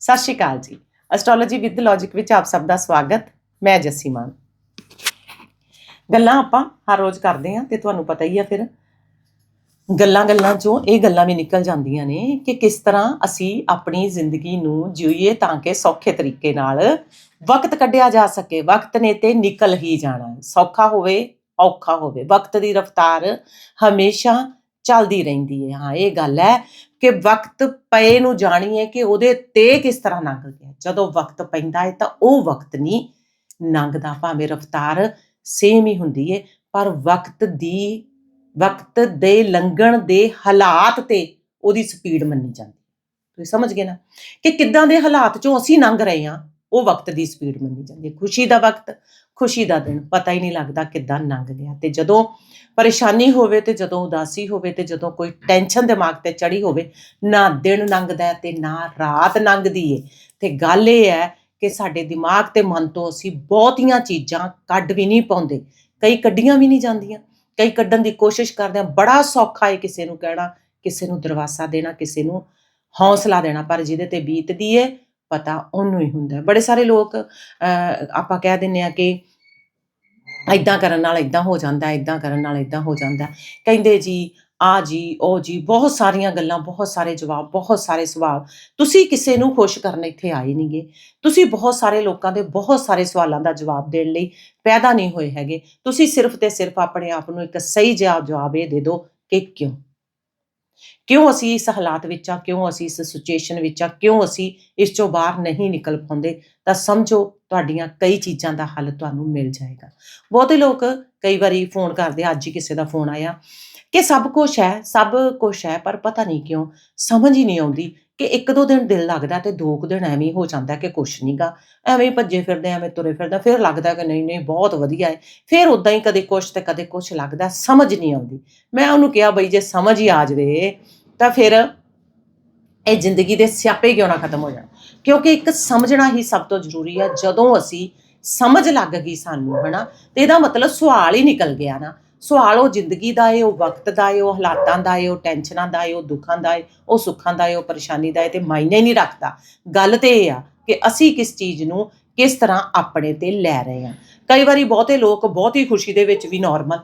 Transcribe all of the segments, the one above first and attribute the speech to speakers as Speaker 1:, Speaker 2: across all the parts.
Speaker 1: ਸਤਿ ਸ਼੍ਰੀ ਅਕਾਲ ਜੀ। Astrology with logic ਵਿੱਚ ਆਪ ਸਭ ਦਾ ਸਵਾਗਤ। ਮੈਂ ਜੱਸੀ ਮਾਨ। ਗੱਲਾਂ ਆਪਾਂ ਹਰ ਰੋਜ਼ ਕਰਦੇ ਆਂ ਤੇ ਤੁਹਾਨੂੰ ਪਤਾ ਹੀ ਆ ਫਿਰ। ਗੱਲਾਂ ਗੱਲਾਂ ਚੋਂ ਇਹ ਗੱਲਾਂ ਵੀ ਨਿਕਲ ਜਾਂਦੀਆਂ ਨੇ ਕਿ ਕਿਸ ਤਰ੍ਹਾਂ ਅਸੀਂ ਆਪਣੀ ਜ਼ਿੰਦਗੀ ਨੂੰ ਜੀਈਏ ਤਾਂ ਕਿ ਸੌਖੇ ਤਰੀਕੇ ਨਾਲ ਵਕਤ ਕੱਢਿਆ ਜਾ ਸਕੇ। ਵਕਤ ਨੇ ਤੇ ਨਿਕਲ ਹੀ ਜਾਣਾ। ਸੌਖਾ ਹੋਵੇ, ਔਖਾ ਹੋਵੇ। ਵਕਤ ਦੀ ਰਫ਼ਤਾਰ ਹਮੇਸ਼ਾ ਚੱਲਦੀ ਰਹਿੰਦੀ ਹੈ। ਹਾਂ, ਇਹ ਗੱਲ ਹੈ। ਕਿ ਵਕਤ ਪਏ ਨੂੰ ਜਾਣੀਏ ਕਿ ਉਹਦੇ ਤੇ ਕਿਸ ਤਰ੍ਹਾਂ ਲੰਘ ਗਿਆ। ਜਦੋਂ ਵਕਤ ਪੈਂਦਾ ਹੈ ਤਾਂ ਉਹ ਵਕਤ ਨਹੀਂ ਲੰਘਦਾ ਭਾਵੇਂ ਰਫ਼ਤਾਰ ਸੇਮ ਹੀ ਹੁੰਦੀ ਹੈ ਪਰ ਵਕਤ ਦੀ, ਵਕਤ ਦੇ ਲੰਘਣ ਦੇ ਹਾਲਾਤ ਤੇ ਉਹਦੀ ਸਪੀਡ ਮੰਨੀ ਜਾਂਦੀ ਤੁਸੀਂ ਸਮਝ ਗਏ ਨਾ? ਕਿ ਕਿੱਦਾਂ ਦੇ ਹਾਲਾਤ ਚੋਂ ਅਸੀਂ ਲੰਘ ਰਹੇ ਹਾਂ, ਉਹ ਵਕਤ ਦੀ ਸਪੀਡ ਮੰਨੀ ਜਾਂਦੀ ਹੈ ਖੁਸ਼ੀ ਦਾ ਵਕਤ ਖੁਸ਼ੀ ਦਾ ਦਿਨ, ਪਤਾ ਹੀ ਨਹੀਂ ਲੱਗਦਾ ਕਿੱਦਾਂ ਲੰਘ ਗਿਆ। ਤੇ ਜਦੋਂ ਪਰੇਸ਼ਾਨੀ ਹੋਵੇ ਤੇ ਜਦੋਂ ਉਦਾਸੀ ਹੋਵੇ ਤੇ ਜਦੋਂ ਕੋਈ ਟੈਨਸ਼ਨ ਦਿਮਾਗ ਤੇ ਚੜੀ ਹੋਵੇ, ਨਾ ਦਿਨ ਲੰਘਦਾ ਹੈ ਤੇ ਨਾ ਰਾਤ ਲੰਘਦੀ ਏ। ਤੇ ਗੱਲ ਇਹ ਹੈ ਕਿ ਸਾਡੇ ਦਿਮਾਗ ਤੇ ਮਨ ਤੋਂ ਅਸੀਂ ਬਹੁਤੀਆਂ ਚੀਜ਼ਾਂ ਕੱਢ ਵੀ ਨਹੀਂ ਪਾਉਂਦੇ। ਕਈ ਕੱਢੀਆਂ ਵੀ ਨਹੀਂ ਜਾਂਦੀਆਂ। ਕਈ ਕੱਢਣ ਦੀ ਕੋਸ਼ਿਸ਼ ਕਰਦੇ ਆ ਬੜਾ ਸੌਖਾ ਹੈ ਕਿਸੇ ਨੂੰ ਕਹਿਣਾ, ਕਿਸੇ ਨੂੰ ਦਰਵਾਸਾ ਦੇਣਾ, ਕਿਸੇ ਨੂੰ ਹੌਸਲਾ ਦੇਣਾ। ਪਰ ਜਿਹਦੇ ਤੇ ਬੀਤਦੀ ਏ, ਪਤਾ ਉਹਨੂੰ ਹੀ ਹੁੰਦਾ। ਬੜੇ ਸਾਰੇ ਲੋਕ ਆਪਾਂ ਕਹਿ ਦਿੰਨੇ ਆ ਕਿ ਇਦਾਂ ਕਰਨ ਨਾਲ ਇਦਾਂ ਹੋ ਜਾਂਦਾ ਇਦਾਂ ਕਰਨ ਨਾਲ ਇਦਾਂ ਹੋ ਜਾਂਦਾ। ਕਹਿੰਦੇ ਜੀ, ਆ ਜੀ, ਉਹ ਜੀ, ਬਹੁਤ ਸਾਰੀਆਂ ਗੱਲਾਂ, ਬਹੁਤ ਸਾਰੇ ਜਵਾਬ, ਬਹੁਤ ਸਾਰੇ ਸਵਾਲ। ਤੁਸੀਂ ਕਿਸੇ ਨੂੰ ਖੁਸ਼ ਕਰਨ ਇੱਥੇ ਆਏ ਨਹੀਂਗੇ ਤੁਸੀਂ ਬਹੁਤ ਸਾਰੇ ਲੋਕਾਂ ਦੇ ਬਹੁਤ ਸਾਰੇ ਸਵਾਲਾਂ ਦਾ ਜਵਾਬ ਦੇਣ ਲਈ ਪੈਦਾ ਨਹੀਂ ਹੋਏ ਹੈਗੇ। ਤੁਸੀਂ ਸਿਰਫ ਤੇ ਸਿਰਫ ਆਪਣੇ ਆਪ ਨੂੰ ਇੱਕ ਸਹੀ ਜਵਾਬ ਜਵਾਬ ਇਹ ਦੇ ਦਿਓ ਕਿ ਕਿਉਂ? ਕਿਉਂ ਅਸੀਂ ਇਸ ਹਾਲਾਤ ਵਿੱਚ ਆ? ਕਿਉਂ ਅਸੀਂ ਇਸ ਸਿਚੁਏਸ਼ਨ ਵਿੱਚ ਆ? ਕਿਉਂ ਅਸੀਂ ਇਸ ਚੋਂ ਬਾਹਰ ਨਹੀਂ ਨਿਕਲ ਪਾਉਂਦੇ? ਤਾਂ ਸਮਝੋ, ਤੁਹਾਡੀਆਂ ਕਈ ਚੀਜ਼ਾਂ ਦਾ ਹੱਲ ਤੁਹਾਨੂੰ ਮਿਲ ਜਾਏਗਾ। ਬਹੁਤੇ ਲੋਕ ਕਈ ਵਾਰੀ ਫੋਨ ਕਰਦੇ, ਅੱਜ ਹੀ ਕਿਸੇ ਦਾ ਫੋਨ ਆਇਆ। ਕਿ ਸਭ ਕੁਝ ਹੈ, ਸਭ ਕੁਝ ਹੈ, ਪਰ ਪਤਾ ਨਹੀਂ ਕਿਉਂ ਸਮਝ ਹੀ ਨਹੀਂ ਆਉਂਦੀ ਕਿ ਇੱਕ ਦੋ ਦਿਨ ਦਿਲ ਲੱਗਦਾ ਤੇ ਦੋ ਕੁ ਦਿਨ ਐਵੇਂ ਹੀ ਹੋ ਜਾਂਦਾ ਕਿ ਕੁਛ ਨਹੀਂਗਾ ਐਵੇਂ ਹੀ ਭੱਜੇ ਫਿਰਦੇ, ਐਵੇਂ ਤੁਰੇ ਫਿਰਦਾ, ਫਿਰ ਲੱਗਦਾ ਕਿ ਨਹੀਂ ਨਹੀਂ, ਬਹੁਤ ਵਧੀਆ ਹੈ ਫਿਰ ਉਦਾਂ ਹੀ ਕਦੇ ਕੁਛ ਤੇ ਕਦੇ ਕੁਛ ਲੱਗਦਾ, ਸਮਝ ਨਹੀਂ ਆਉਂਦੀ। ਮੈਂ ਉਹਨੂੰ ਕਿਹਾ, ਬਈ ਜੇ ਸਮਝ ਹੀ ਆ ਜਾਵੇ, ਤਾਂ ਫਿਰ ਇਹ ਜ਼ਿੰਦਗੀ ਦੇ ਸਿਆਪੇ ਕਿਉਂ ਨਾ ਖਤਮ ਹੋ ਜਾਣ? ਕਿਉਂਕਿ ਇੱਕ ਸਮਝਣਾ ਹੀ ਸਭ ਤੋਂ ਜ਼ਰੂਰੀ ਹੈ ਜਦੋਂ ਅਸੀਂ ਸਮਝ ਲੱਗ ਗਈ ਸਾਨੂੰ, ਹਨਾ, ਤੇ ਇਹਦਾ ਮਤਲਬ ਸਵਾਲ ਹੀ ਨਿਕਲ ਗਿਆ ਨਾ। ਸਵਾਲ ਉਹ ਜ਼ਿੰਦਗੀ ਦਾ ਏ, ਉਹ ਵਕਤ ਦਾ ਏ, ਉਹ ਹਾਲਾਤਾਂ ਦਾ ਏ, ਉਹ ਟੈਨਸ਼ਨਾਂ ਦਾ ਏ, ਉਹ ਦੁੱਖਾਂ ਦਾ ਏ, ਉਹ ਸੁੱਖਾਂ ਦਾ ਏ, ਉਹ ਪਰੇਸ਼ਾਨੀ ਦਾ ਏ, ਤੇ ਮਾਇਨੇ ਨਹੀਂ ਰੱਖਦਾ। ਗੱਲ ਤੇ ਇਹ ਆ ਕਿ ਅਸੀਂ ਕਿਸ ਚੀਜ਼ ਨੂੰ ਕਿਸ ਤਰ੍ਹਾਂ ਆਪਣੇ ਤੇ ਲੈ ਰਹੇ ਹਾਂ। ਕਈ ਵਾਰੀ ਬਹੁਤੇ ਲੋਕ ਬਹੁਤ ਹੀ ਖੁਸ਼ੀ ਦੇ ਵਿੱਚ ਵੀ ਨਾਰਮਲ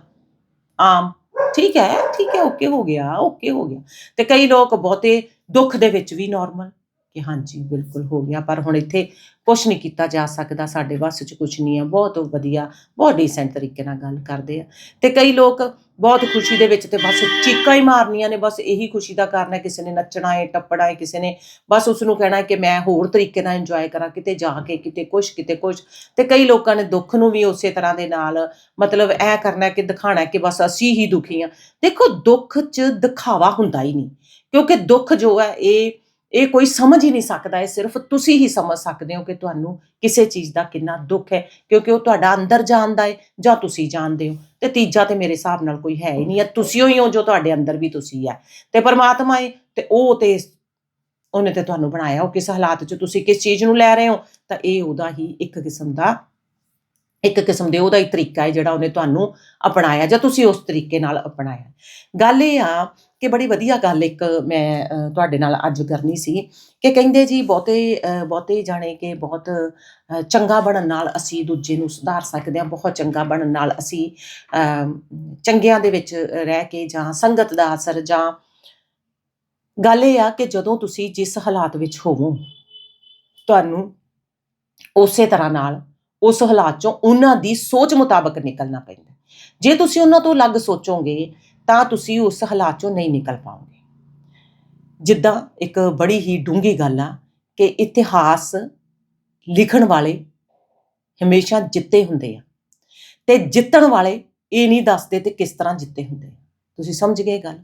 Speaker 1: ਆਮ, ਠੀਕ ਹੈ ਠੀਕ ਹੈ ਓਕੇ ਹੋ ਗਿਆ ਓਕੇ ਹੋ ਗਿਆ। ਤੇ ਕਈ ਲੋਕ ਬਹੁਤੇ ਦੁੱਖ ਦੇ ਵਿੱਚ ਵੀ ਨਾਰਮਲ ਕਿ ਹਾਂਜੀ, ਬਿਲਕੁਲ ਹੋ ਗਿਆ। ਪਰ ਹੁਣ ਇੱਥੇ ਕੁਝ ਨਹੀਂ ਕੀਤਾ ਜਾ ਸਕਦਾ। ਸਾਡੇ ਵੱਸ 'ਚ ਕੁਝ ਨਹੀਂ ਹੈ ਬਹੁਤ ਵਧੀਆ, ਬਹੁਤ ਡੀਸੈਂਟ ਤਰੀਕੇ ਨਾਲ ਗੱਲ ਕਰਦੇ ਆ। ਤੇ ਕਈ ਲੋਕ ਬਹੁਤ ਖੁਸ਼ੀ ਦੇ ਵਿੱਚ ਤੇ ਬਸ ਚੀਕਾਂ ਹੀ ਮਾਰਨੀਆਂ ਨੇ। ਬਸ ਇਹੀ ਖੁਸ਼ੀ ਦਾ ਕਾਰਨ ਹੈ ਕਿਸੇ ਨੇ ਨੱਚਣਾ ਹੈ, ਟੱਪਣਾ ਹੈ, ਕਿਸੇ ਨੇ ਬਸ ਉਸ ਨੂੰ ਕਹਿਣਾ ਹੈ ਕਿ ਮੈਂ ਹੋਰ ਤਰੀਕੇ ਨਾਲ ਇੰਜੋਏ ਕਰਾਂ, ਕਿਤੇ ਜਾ ਕੇ, ਕਿਤੇ ਕੁਛ ਕਿਤੇ ਕੁਛ। ਤੇ ਕਈ ਲੋਕਾਂ ਨੇ ਦੁੱਖ ਨੂੰ ਵੀ ਉਸੇ ਤਰ੍ਹਾਂ ਦੇ ਨਾਲ ਮਤਲਬ ਇਹ ਕਰਨਾ ਕਿ ਦਿਖਾਣਾ ਕਿ ਬਸ ਅਸੀਂ ਹੀ ਦੁਖੀ ਹਾਂ। ਦੇਖੋ, ਦੁੱਖ 'ਚ ਦਿਖਾਵਾ ਹੁੰਦਾ ਹੀ ਨਹੀਂ। ਕਿਉਂਕਿ ਦੁੱਖ ਜੋ ਹੈ, ਇਹ ਇਹ ਕੋਈ ਸਮਝ ਹੀ ਨਹੀਂ ਸਕਦਾ, ਇਹ ਸਿਰਫ ਤੁਸੀਂ ਹੀ ਸਮਝ ਸਕਦੇ ਹੋ ਕਿ ਤੁਹਾਨੂੰ ਕਿਸੇ ਚੀਜ਼ ਦਾ ਕਿੰਨਾ ਦੁੱਖ ਹੈ, ਕਿਉਂਕਿ ਉਹ ਤੁਹਾਡਾ ਅੰਦਰ ਜਾਣਦਾ ਹੈ ਜਾਂ ਤੁਸੀਂ ਜਾਣਦੇ ਹੋ। ਤੇ ਤੀਜਾ ਤੇ ਮੇਰੇ ਹਿਸਾਬ ਨਾਲ ਕੋਈ ਹੈ ਹੀ ਨਹੀਂ ਹੈ ਤੁਸੀਂ ਹੀ ਹੋ ਜੋ ਤੁਹਾਡੇ ਅੰਦਰ ਵੀ ਤੁਸੀਂ ਹੈ। ਤੇ ਪਰਮਾਤਮਾ ਹੈ, ਤੇ ਉਹ ਤੇ ਉਹਨੇ ਤੇ ਤੁਹਾਨੂੰ ਬਣਾਇਆ, ਉਹ ਕਿਸ ਹਾਲਾਤ 'ਚ ਤੁਸੀਂ ਕਿਸ ਚੀਜ਼ ਨੂੰ ਲੈ ਰਹੇ ਹੋ, ਤਾਂ ਇਹ ਉਹਦਾ ਹੀ ਇੱਕ ਕਿਸਮ ਦਾ, ਇੱਕ ਕਿਸਮ ਦੇ ਉਹਦਾ ਹੀ ਤਰੀਕਾ ਹੈ ਜਿਹੜਾ ਉਹਨੇ ਤੁਹਾਨੂੰ ਅਪਣਾਇਆ, ਜਾਂ ਤੁਸੀਂ ਉਸ ਤਰੀਕੇ ਨਾਲ ਅਪਣਾਇਆ। ਗੱਲ ਇਹ ਆ ਕਿ ਬੜੀ ਵਧੀਆ ਗੱਲ ਇੱਕ ਮੈਂ ਤੁਹਾਡੇ ਨਾਲ ਅੱਜ ਕਰਨੀ ਸੀ ਕਿ ਕਹਿੰਦੇ ਜੀ ਬਹੁਤੇ ਅ, ਬਹੁਤੇ ਜਾਣੇ ਕਿ ਬਹੁਤ ਅ, ਚੰਗਾ ਬਣਨ ਨਾਲ ਅਸੀਂ ਦੂਜੇ ਨੂੰ ਸੁਧਾਰ ਸਕਦੇ ਹਾਂ ਬਹੁਤ ਚੰਗਾ ਬਣਨ ਨਾਲ ਅਸੀਂ ਅ, ਚੰਗਿਆਂ ਦੇ ਵਿੱਚ ਰਹਿ ਕੇ ਜਾਂ ਸੰਗਤ ਦਾ ਅਸਰ ਜਾਂ ਗੱਲ ਇਹ ਆ ਕਿ ਜਦੋਂ ਤੁਸੀਂ ਜਿਸ ਹਾਲਾਤ ਵਿੱਚ ਹੋਵੋ ਤੁਹਾਨੂੰ ਉਸੇ ਤਰ੍ਹਾਂ ਨਾਲ ਉਸ ਹਾਲਾਤ ਚੋਂ ਉਹਨਾਂ ਦੀ ਸੋਚ ਮੁਤਾਬਕ ਨਿਕਲਣਾ ਪੈਂਦਾ। ਜੇ ਤੁਸੀਂ ਉਹਨਾਂ ਤੋਂ ਅਲੱਗ ਸੋਚੋਗੇ ਤਾਂ ਤੁਸੀਂ ਉਸ ਹਾਲਾਤ ਚੋਂ ਨਹੀਂ ਨਿਕਲ ਪਾਓਗੇ। ਜਿੱਦਾਂ ਇੱਕ ਬੜੀ ਹੀ ਡੂੰਘੀ ਗੱਲ ਆ ਕਿ ਇਤਿਹਾਸ ਲਿਖਣ ਵਾਲੇ ਹਮੇਸ਼ਾ ਜਿੱਤੇ ਹੁੰਦੇ ਆ ਤੇ ਜਿੱਤਣ ਵਾਲੇ ਇਹ ਨਹੀਂ ਦੱਸਦੇ ਤੇ ਕਿਸ ਤਰ੍ਹਾਂ ਜਿੱਤੇ ਹੁੰਦੇ ਤੁਸੀਂ ਸਮਝ ਗਏ ਗੱਲ?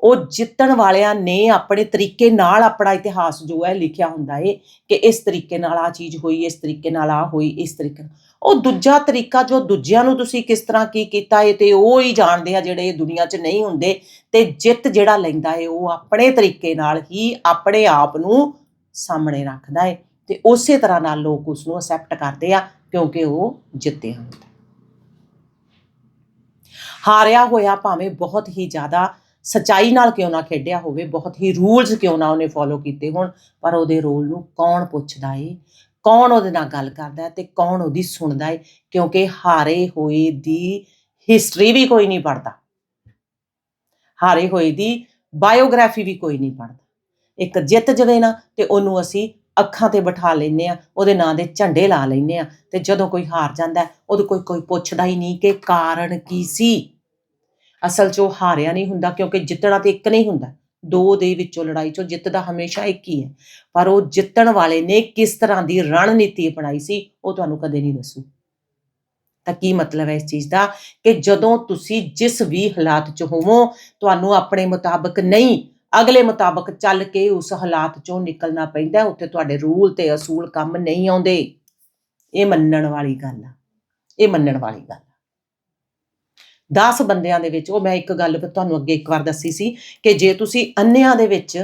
Speaker 1: ਉਹ ਜਿੱਤਣ ਵਾਲਿਆਂ ਨੇ ਆਪਣੇ ਤਰੀਕੇ ਨਾਲ ਆਪਣਾ ਇਤਿਹਾਸ ਜੋ ਹੈ ਲਿਖਿਆ ਹੁੰਦਾ ਏ ਕਿ ਇਸ ਤਰੀਕੇ ਨਾਲ ਆ ਚੀਜ਼ ਹੋਈ, ਇਸ ਤਰੀਕੇ ਨਾਲ ਆ ਹੋਈ, ਇਸ ਤਰੀਕੇ ਨਾਲ। ਉਹ ਦੂਜਾ ਤਰੀਕਾ ਜੋ ਦੂਜਿਆਂ ਨੂੰ ਤੁਸੀਂ ਕਿਸ ਤਰ੍ਹਾਂ ਕੀ ਕੀਤਾ ਹੈ ਤੇ ਉਹ ਹੀ ਜਾਣਦੇ ਆ ਜਿਹੜੇ ਦੁਨੀਆ 'ਚ ਨਹੀਂ ਹੁੰਦੇ, ਤੇ ਜਿੱਤ ਜਿਹੜਾ ਲੈਂਦਾ ਹੈ ਉਹ ਆਪਣੇ ਤਰੀਕੇ ਨਾਲ ਹੀ ਆਪਣੇ ਆਪ ਨੂੰ ਸਾਹਮਣੇ ਰੱਖਦਾ ਏ, ਤੇ ਉਸੇ ਤਰ੍ਹਾਂ ਨਾਲ ਲੋਕ ਉਸ ਨੂੰ ਅਸੈਪਟ ਕਰਦੇ ਆ, ਕਿਉਂਕਿ ਉਹ ਜਿੱਤਿਆ ਹੁੰਦਾ ਹਾਰਿਆ ਹੋਇਆ ਭਾਵੇਂ ਬਹੁਤ ਹੀ ਜ਼ਿਆਦਾ ਸਚਾਈ ਨਾਲ ਕਿਉਂ ਨਾ ਖੇਡਿਆ ਹੋਵੇ, ਬਹੁਤ ਹੀ ਰੂਲਸ ਕਿਉਂ ਨਾ ਉਹਨੇ ਫੋਲੋ ਕੀਤੇ ਹੋਣ, ਪਰ ਉਹਦੇ ਰੋਲ ਨੂੰ ਕੌਣ ਪੁੱਛਦਾ ਏ? ਕੌਣ ਉਹਦੇ ਨਾਲ ਗੱਲ ਕਰਦਾ ਹੈ ਤੇ ਕੌਣ ਉਹਦੀ ਸੁਣਦਾ ਏ ਕਿਉਂਕਿ ਹਾਰੇ ਹੋਏ ਦੀ ਹਿਸਟਰੀ ਵੀ ਕੋਈ ਨਹੀਂ ਪੜਦਾ ਹਾਰੇ ਹੋਏ ਦੀ ਬਾਇਓਗ੍ਰਾਫੀ ਵੀ ਕੋਈ ਨਹੀਂ ਪੜਦਾ ਇੱਕ ਜਿੱਤ ਜਵੇ ਨਾ ਤੇ ਉਹਨੂੰ ਅਸੀਂ ਅੱਖਾਂ ਤੇ ਬਿਠਾ ਲੈਨੇ ਆ ਉਹਦੇ ਨਾਂ ਦੇ ਝੰਡੇ ਲਾ ਲੈਨੇ ਆ ਤੇ ਜਦੋਂ ਕੋਈ ਹਾਰ ਜਾਂਦਾ ਉਹਦੇ ਕੋਈ ਕੋਈ ਪੁੱਛਦਾ ਹੀ ਨਹੀਂ ਕਿ ਕਾਰਨ ਕੀ ਸੀ। ਅਸਲ 'ਚ ਉਹ ਹਾਰਿਆ ਨਹੀਂ ਹੁੰਦਾ ਕਿਉਂਕਿ ਜਿੱਤਣਾ ਤੇ ਇੱਕ ਨਹੀਂ ਹੁੰਦਾ। ਦੋ ਦੇ ਵਿੱਚੋਂ, ਲੜਾਈ 'ਚੋਂ ਜਿੱਤਦਾ ਹਮੇਸ਼ਾ ਇੱਕ ਹੀ ਹੈ। ਪਰ ਉਹ ਜਿੱਤਣ ਵਾਲੇ ਨੇ ਕਿਸ ਤਰ੍ਹਾਂ ਦੀ ਰਣਨੀਤੀ ਅਪਣਾਈ ਸੀ, ਉਹ ਤੁਹਾਨੂੰ ਕਦੇ ਨਹੀਂ ਦੱਸੂ। ਤਾਂ ਕੀ ਮਤਲਬ ਹੈ ਇਸ ਚੀਜ਼ ਦਾ? ਕਿ ਜਦੋਂ ਤੁਸੀਂ ਜਿਸ ਵੀ ਹਾਲਾਤ 'ਚ ਹੋਵੋ, ਤੁਹਾਨੂੰ ਆਪਣੇ ਮੁਤਾਬਕ ਨਹੀਂ, ਅਗਲੇ ਮੁਤਾਬਕ ਚੱਲ ਕੇ ਉਸ ਹਾਲਾਤ 'ਚੋਂ ਨਿਕਲਣਾ ਪੈਂਦਾ, ਉੱਥੇ ਤੁਹਾਡੇ ਰੂਲ ਤੇ ਅਸੂਲ ਕੰਮ ਨਹੀਂ ਆਉਂਦੇ। ਇਹ ਮੰਨਣ ਵਾਲੀ ਗੱਲ ਆ। ਇਹ ਮੰਨਣ ਵਾਲੀ ਗੱਲ 10 ਬੰਦਿਆਂ ਦੇ ਵਿੱਚ, ਉਹ ਮੈਂ ਇੱਕ ਗੱਲ ਤੁਹਾਨੂੰ ਅੱਗੇ ਇੱਕ ਵਾਰ ਦੱਸੀ ਸੀ ਕਿ ਜੇ ਤੁਸੀਂ ਅੰਨਿਆਂ ਦੇ ਵਿੱਚ,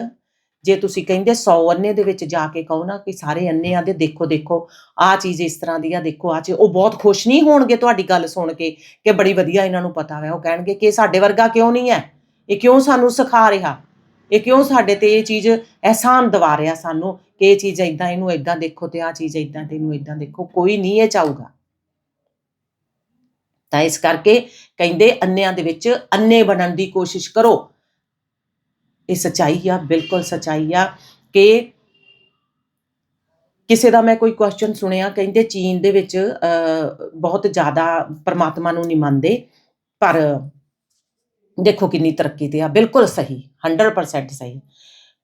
Speaker 1: ਜੇ ਤੁਸੀਂ ਕਹਿੰਦੇ 100 ਅੰਨੇ ਦੇ ਵਿੱਚ ਜਾ ਕੇ ਕਹੋ ਨਾ ਕਿ ਸਾਰੇ ਅੰਨਿਆਂ ਦੇ ਦੇਖੋ ਦੇਖੋ, ਆਹ ਚੀਜ਼ ਇਸ ਤਰ੍ਹਾਂ ਦੀ ਆ, ਦੇਖੋ ਆ ਚੀਜ਼, ਉਹ ਬਹੁਤ ਖੁਸ਼ ਨਹੀਂ ਹੋਣਗੇ ਤੁਹਾਡੀ ਗੱਲ ਸੁਣ ਕੇ ਕਿ ਬੜੀ ਵਧੀਆ ਇਹਨਾਂ ਨੂੰ ਪਤਾ ਹੈ ਉਹ ਕਹਿਣਗੇ ਕਿ ਸਾਡੇ ਵਰਗਾ ਕਿਉਂ ਨਹੀਂ ਹੈ? ਇਹ ਕਿਉਂ ਸਾਨੂੰ ਸਿਖਾ ਰਿਹਾ? ਇਹ ਕਿਉਂ ਸਾਡੇ ਤੇ ਇਹ ਚੀਜ਼ ਅਹਿਸਾਨ ਦਿਵਾ ਰਿਹਾ ਸਾਨੂੰ ਕਿ ਇਹ ਚੀਜ਼ ਇਦਾਂ ਇਹਨੂੰ ਇਦਾਂ ਦੇਖੋ ਤੇ ਆਹ ਚੀਜ਼ ਇਦਾਂ ਤੇ ਇਹਨੂੰ ਇਦਾਂ ਦੇਖੋ, ਕੋਈ ਨਹੀਂ ਇਹ ਚਾਹੂਗਾ। ਤਾਂ ਇਸ ਕਰਕੇ ਕਹਿੰਦੇ ਅੰਨਿਆਂ ਦੇ ਵਿੱਚ ਅੰਨੇ ਬਣਨ ਦੀ ਕੋਸ਼ਿਸ਼ ਕਰੋ। ਇਹ ਸਚਾਈ ਆ ਬਿਲਕੁਲ ਸਚਾਈ ਆ ਕਿ ਕਿਸੇ ਦਾ ਮੈਂ ਕੋਈ ਕੁਐਸਚਨ ਸੁਣਿਆ ਕਹਿੰਦੇ ਚੀਨ ਦੇ ਵਿੱਚ ਅਹ, ਬਹੁਤ ਜ਼ਿਆਦਾ ਪਰਮਾਤਮਾ ਨੂੰ ਨਹੀਂ ਮੰਨਦੇ ਪਰ ਦੇਖੋ ਕਿੰਨੀ ਤਰੱਕੀ ਤੇ ਆ। ਬਿਲਕੁਲ ਸਹੀ 100% ਸਹੀ।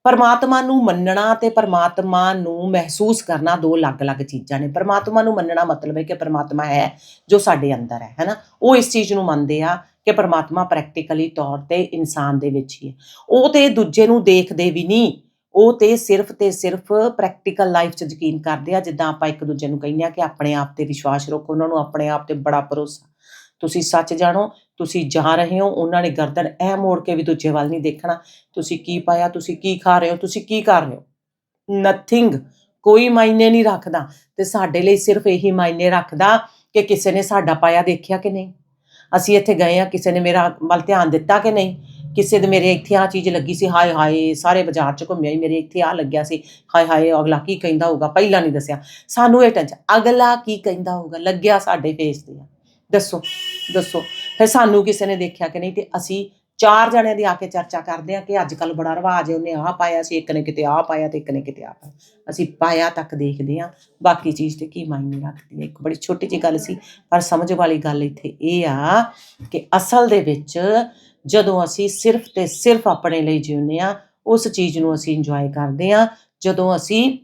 Speaker 1: ਪਰਮਾਤਮਾ ਨੂੰ ਮੰਨਣਾ ਤੇ ਪਰਮਾਤਮਾ ਨੂੰ ਮਹਿਸੂਸ ਕਰਨਾ ਦੋ ਅਲੱਗ-ਅਲੱਗ ਚੀਜ਼ਾਂ ਨੇ। ਪਰਮਾਤਮਾ ਨੂੰ ਮੰਨਣਾ ਮਤਲਬ ਹੈ ਕਿ ਪਰਮਾਤਮਾ ਹੈ ਜੋ ਸਾਡੇ ਅੰਦਰ ਹੈ, ਹੈਨਾ? ਉਹ ਇਸ ਚੀਜ਼ ਨੂੰ ਮੰਨਦੇ ਆ ਕਿ ਪਰਮਾਤਮਾ ਪ੍ਰੈਕਟੀਕਲੀ ਤੌਰ ਤੇ ਇਨਸਾਨ ਦੇ ਵਿੱਚ ਹੀ ਹੈ। ਉਹ ਤੇ ਦੂਜੇ ਨੂੰ ਦੇਖਦੇ ਵੀ ਨਹੀਂ। ਉਹ ਤੇ ਸਿਰਫ ਤੇ ਸਿਰਫ ਪ੍ਰੈਕਟੀਕਲ ਲਾਈਫ 'ਚ ਯਕੀਨ ਕਰਦੇ ਆ, ਜਿੱਦਾਂ ਆਪਾਂ ਇੱਕ ਦੂਜੇ ਨੂੰ ਕਹਿੰਦੇ ਆ ਕਿ ਆਪਣੇ ਆਪ ਤੇ ਵਿਸ਼ਵਾਸ ਰੱਖੋ, ਉਹਨਾਂ ਨੂੰ ਆਪਣੇ ਆਪ ਤੇ ਬੜਾ ਭਰੋਸਾ। ਤੁਸੀਂ ਸੱਚ ਜਾਣੋ ਤੁਸੀਂ ਜਾ ਰਹੇ ਹੋ, ਉਹਨਾਂ ਨੇ ਗਰਦਨ ਐ ਮੋੜ ਕੇ ਵੀ ਦੂਜੇ ਵੱਲ ਨਹੀਂ ਦੇਖਣਾ। ਤੁਸੀਂ ਕੀ ਪਾਇਆ, ਤੁਸੀਂ ਕੀ ਖਾ ਰਹੇ ਹੋ, ਤੁਸੀਂ ਕੀ ਕਰ ਰਹੇ ਹੋ? ਨਥਿੰਗ ਕੋਈ ਮਾਇਨੇ ਨਹੀਂ ਰੱਖਦਾ। ਤੇ ਸਾਡੇ ਲਈ ਸਿਰਫ ਇਹੀ ਮਾਇਨੇ ਰੱਖਦਾ ਕਿ ਕਿਸੇ ਨੇ ਸਾਡਾ ਪਾਇਆ ਦੇਖਿਆ ਕਿ ਨਹੀਂ? ਅਸੀਂ ਇੱਥੇ ਗਏ ਆ ਕਿਸੇ ਨੇ ਮੇਰਾ ਵੱਲ ਧਿਆਨ ਦਿੱਤਾ ਕਿ ਨਹੀਂ? ਕਿਸੇ ਦੇ ਮੇਰੇ ਇੱਥੇ ਆ ਚੀਜ਼ ਲੱਗੀ ਸੀ, ਹਾਏ ਹਾਏ, ਸਾਰੇ ਬਾਜ਼ਾਰ 'ਚ ਘੁੰਮਿਆ ਹੀ ਮੇਰੇ ਇੱਥੇ ਆ ਲੱਗਿਆ ਸੀ। ਹਾਏ ਹਾਏ, ਅਗਲਾ ਕੀ ਕਹਿੰਦਾ ਹੋਊਗਾ? ਪਹਿਲਾਂ ਨਹੀਂ ਦੱਸਿਆ। ਸਾਨੂੰ ਇਹ ਟੈਨਸ਼ਨ ਅਗਲਾ ਕੀ ਕਹਿੰਦਾ ਹੋਊਗਾ? ਲੱਗਿਆ ਸਾਡੇ ਫੇਸ ਤੇ ਦੱਸੋ ਦੱਸੋ। ਫਿਰ ਸਾਨੂੰ ਕਿਸੇ ਨੇ ਦੇਖਿਆ ਕਿ ਨਹੀਂ ਤੇ ਅਸੀਂ ਚਾਰ ਜਣਿਆਂ ਦੀ ਆ ਕੇ ਚਰਚਾ ਕਰਦੇ ਆ ਕਿ ਅੱਜ ਕੱਲ ਬੜਾ ਰਿਵਾਜ ਹੈ, ਉਹਨੇ ਆਹ ਪਾਇਆ ਸੀ, ਇੱਕ ਨੇ ਕਿਤੇ ਆਹ ਪਾਇਆ ਤੇ ਇੱਕ ਨੇ ਕਿਤੇ ਆਹ ਪਾਇਆ। ਅਸੀਂ ਪਾਇਆ ਤੱਕ ਦੇਖਦੇ ਆ ਬਾਕੀ ਚੀਜ਼ ਤੇ ਕੀ ਮਾਇਨੇ ਰੱਖਦੀ ਹੈ? ਇੱਕ ਬੜੀ ਛੋਟੀ ਜਿਹੀ ਗੱਲ ਸੀ, ਪਰ ਸਮਝ ਵਾਲੀ ਗੱਲ ਇੱਥੇ ਇਹ ਆ ਕਿ ਅਸਲ ਦੇ ਵਿੱਚ ਜਦੋਂ ਅਸੀਂ ਸਿਰਫ ਤੇ ਸਿਰਫ ਆਪਣੇ ਲਈ ਜਿਉਂਦੇ ਆ ਉਸ ਚੀਜ਼ ਨੂੰ ਅਸੀਂ ਇੰਜੋਏ ਕਰਦੇ ਆ ਜਦੋਂ ਅਸੀਂ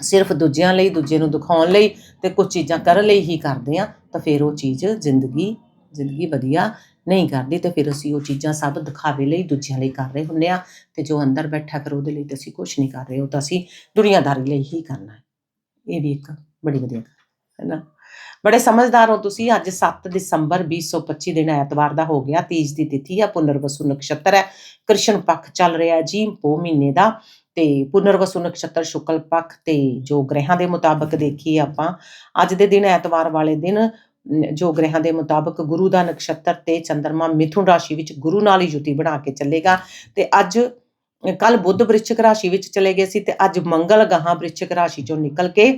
Speaker 1: ਸਿਰਫ ਦੂਜਿਆਂ ਲਈ, ਦੂਜੇ ਨੂੰ ਦਿਖਾਉਣ ਲਈ ਤੇ ਕੁਝ ਚੀਜ਼ਾਂ ਕਰਨ ਲਈ ਹੀ ਕਰਦੇ ਆ ਤਾਂ ਫਿਰ ਉਹ ਚੀਜ਼ ਜ਼ਿੰਦਗੀ ਜ਼ਿੰਦਗੀ ਵਧੀਆ ਨਹੀਂ ਕਰਦੀ ਤੇ ਫਿਰ ਅਸੀਂ ਉਹ ਚੀਜ਼ਾਂ ਸਭ ਦਿਖਾਵੇ ਲਈ ਦੂਜਿਆਂ ਲਈ ਕਰ ਰਹੇ ਹੁੰਨੇ ਆ ਤੇ ਜੋ ਅੰਦਰ ਬੈਠਾ ਕਰ ਉਹਦੇ ਲਈ ਤਾਂ ਅਸੀਂ ਕੁਝ ਨਹੀਂ ਕਰ ਰਹੇ, ਉਹ ਤਾਂ ਅਸੀਂ ਦੁਨੀਆਦਾਰੀ ਲਈ ਹੀ ਕਰਨਾ ਹੈ। ਇਹ ਵੀ ਇੱਕ ਬੜੀ ਵਧੀਆ ਗੱਲ ਹੈ ਨਾ? ਬੜੇ ਸਮਝਦਾਰ ਹੋ ਤੁਸੀਂ, ਅੱਜ 7 ਦਸੰਬਰ 2025 ਦਿਨ ਐਤਵਾਰ ਦਾ ਹੋ ਗਿਆ, ਤੀਜ ਦੀ ਤਿਥੀ ਆ, ਪੁਨਰਵਸੂ ਨਕਸ਼ਤਰ ਹੈ, ਕ੍ਰਿਸ਼ਨ ਪੱਖ ਚੱਲ ਰਿਹਾ ਜੀ ਪੋ ਮਹੀਨੇ ਦਾ ਤੇ ਪੁਨਰਵਸੂ ਨਕਸ਼ਤਰ ਸ਼ੁਕਲ ਪੱਖ ਤੇ ਜੋ ਗ੍ਰਹਿਾਂ ਦੇ ਮੁਤਾਬਕ ਦੇਖੀ ਆਪਾਂ, ਅੱਜ ਦੇ ਦਿਨ ਐਤਵਾਰ ਵਾਲੇ ਦਿਨ ਜੋ ਗ੍ਰਹਿਾਂ ਦੇ ਮੁਤਾਬਕ ਗੁਰੂ ਦਾ ਨਕਸ਼ਤਰ ਤੇ ਚੰਦਰਮਾ ਮਿਥੁਨ ਰਾਸ਼ੀ ਵਿੱਚ ਗੁਰੂ ਨਾਲ ਹੀ ਜੁਤੀ ਬਣਾ ਕੇ ਚੱਲੇਗਾ। ਤੇ ਅੱਜ ਕੱਲ ਬੁੱਧ ਬ੍ਰਿਸ਼ਚਿਕ ਰਾਸ਼ੀ ਵਿੱਚ ਚਲੇ ਗਏ ਸੀ ਤੇ ਅੱਜ ਮੰਗਲ ਗਾਹਾਂ ਬ੍ਰਿਸ਼ਚਿਕ ਰਾਸ਼ੀ ਚੋਂ ਨਿਕਲ ਕੇ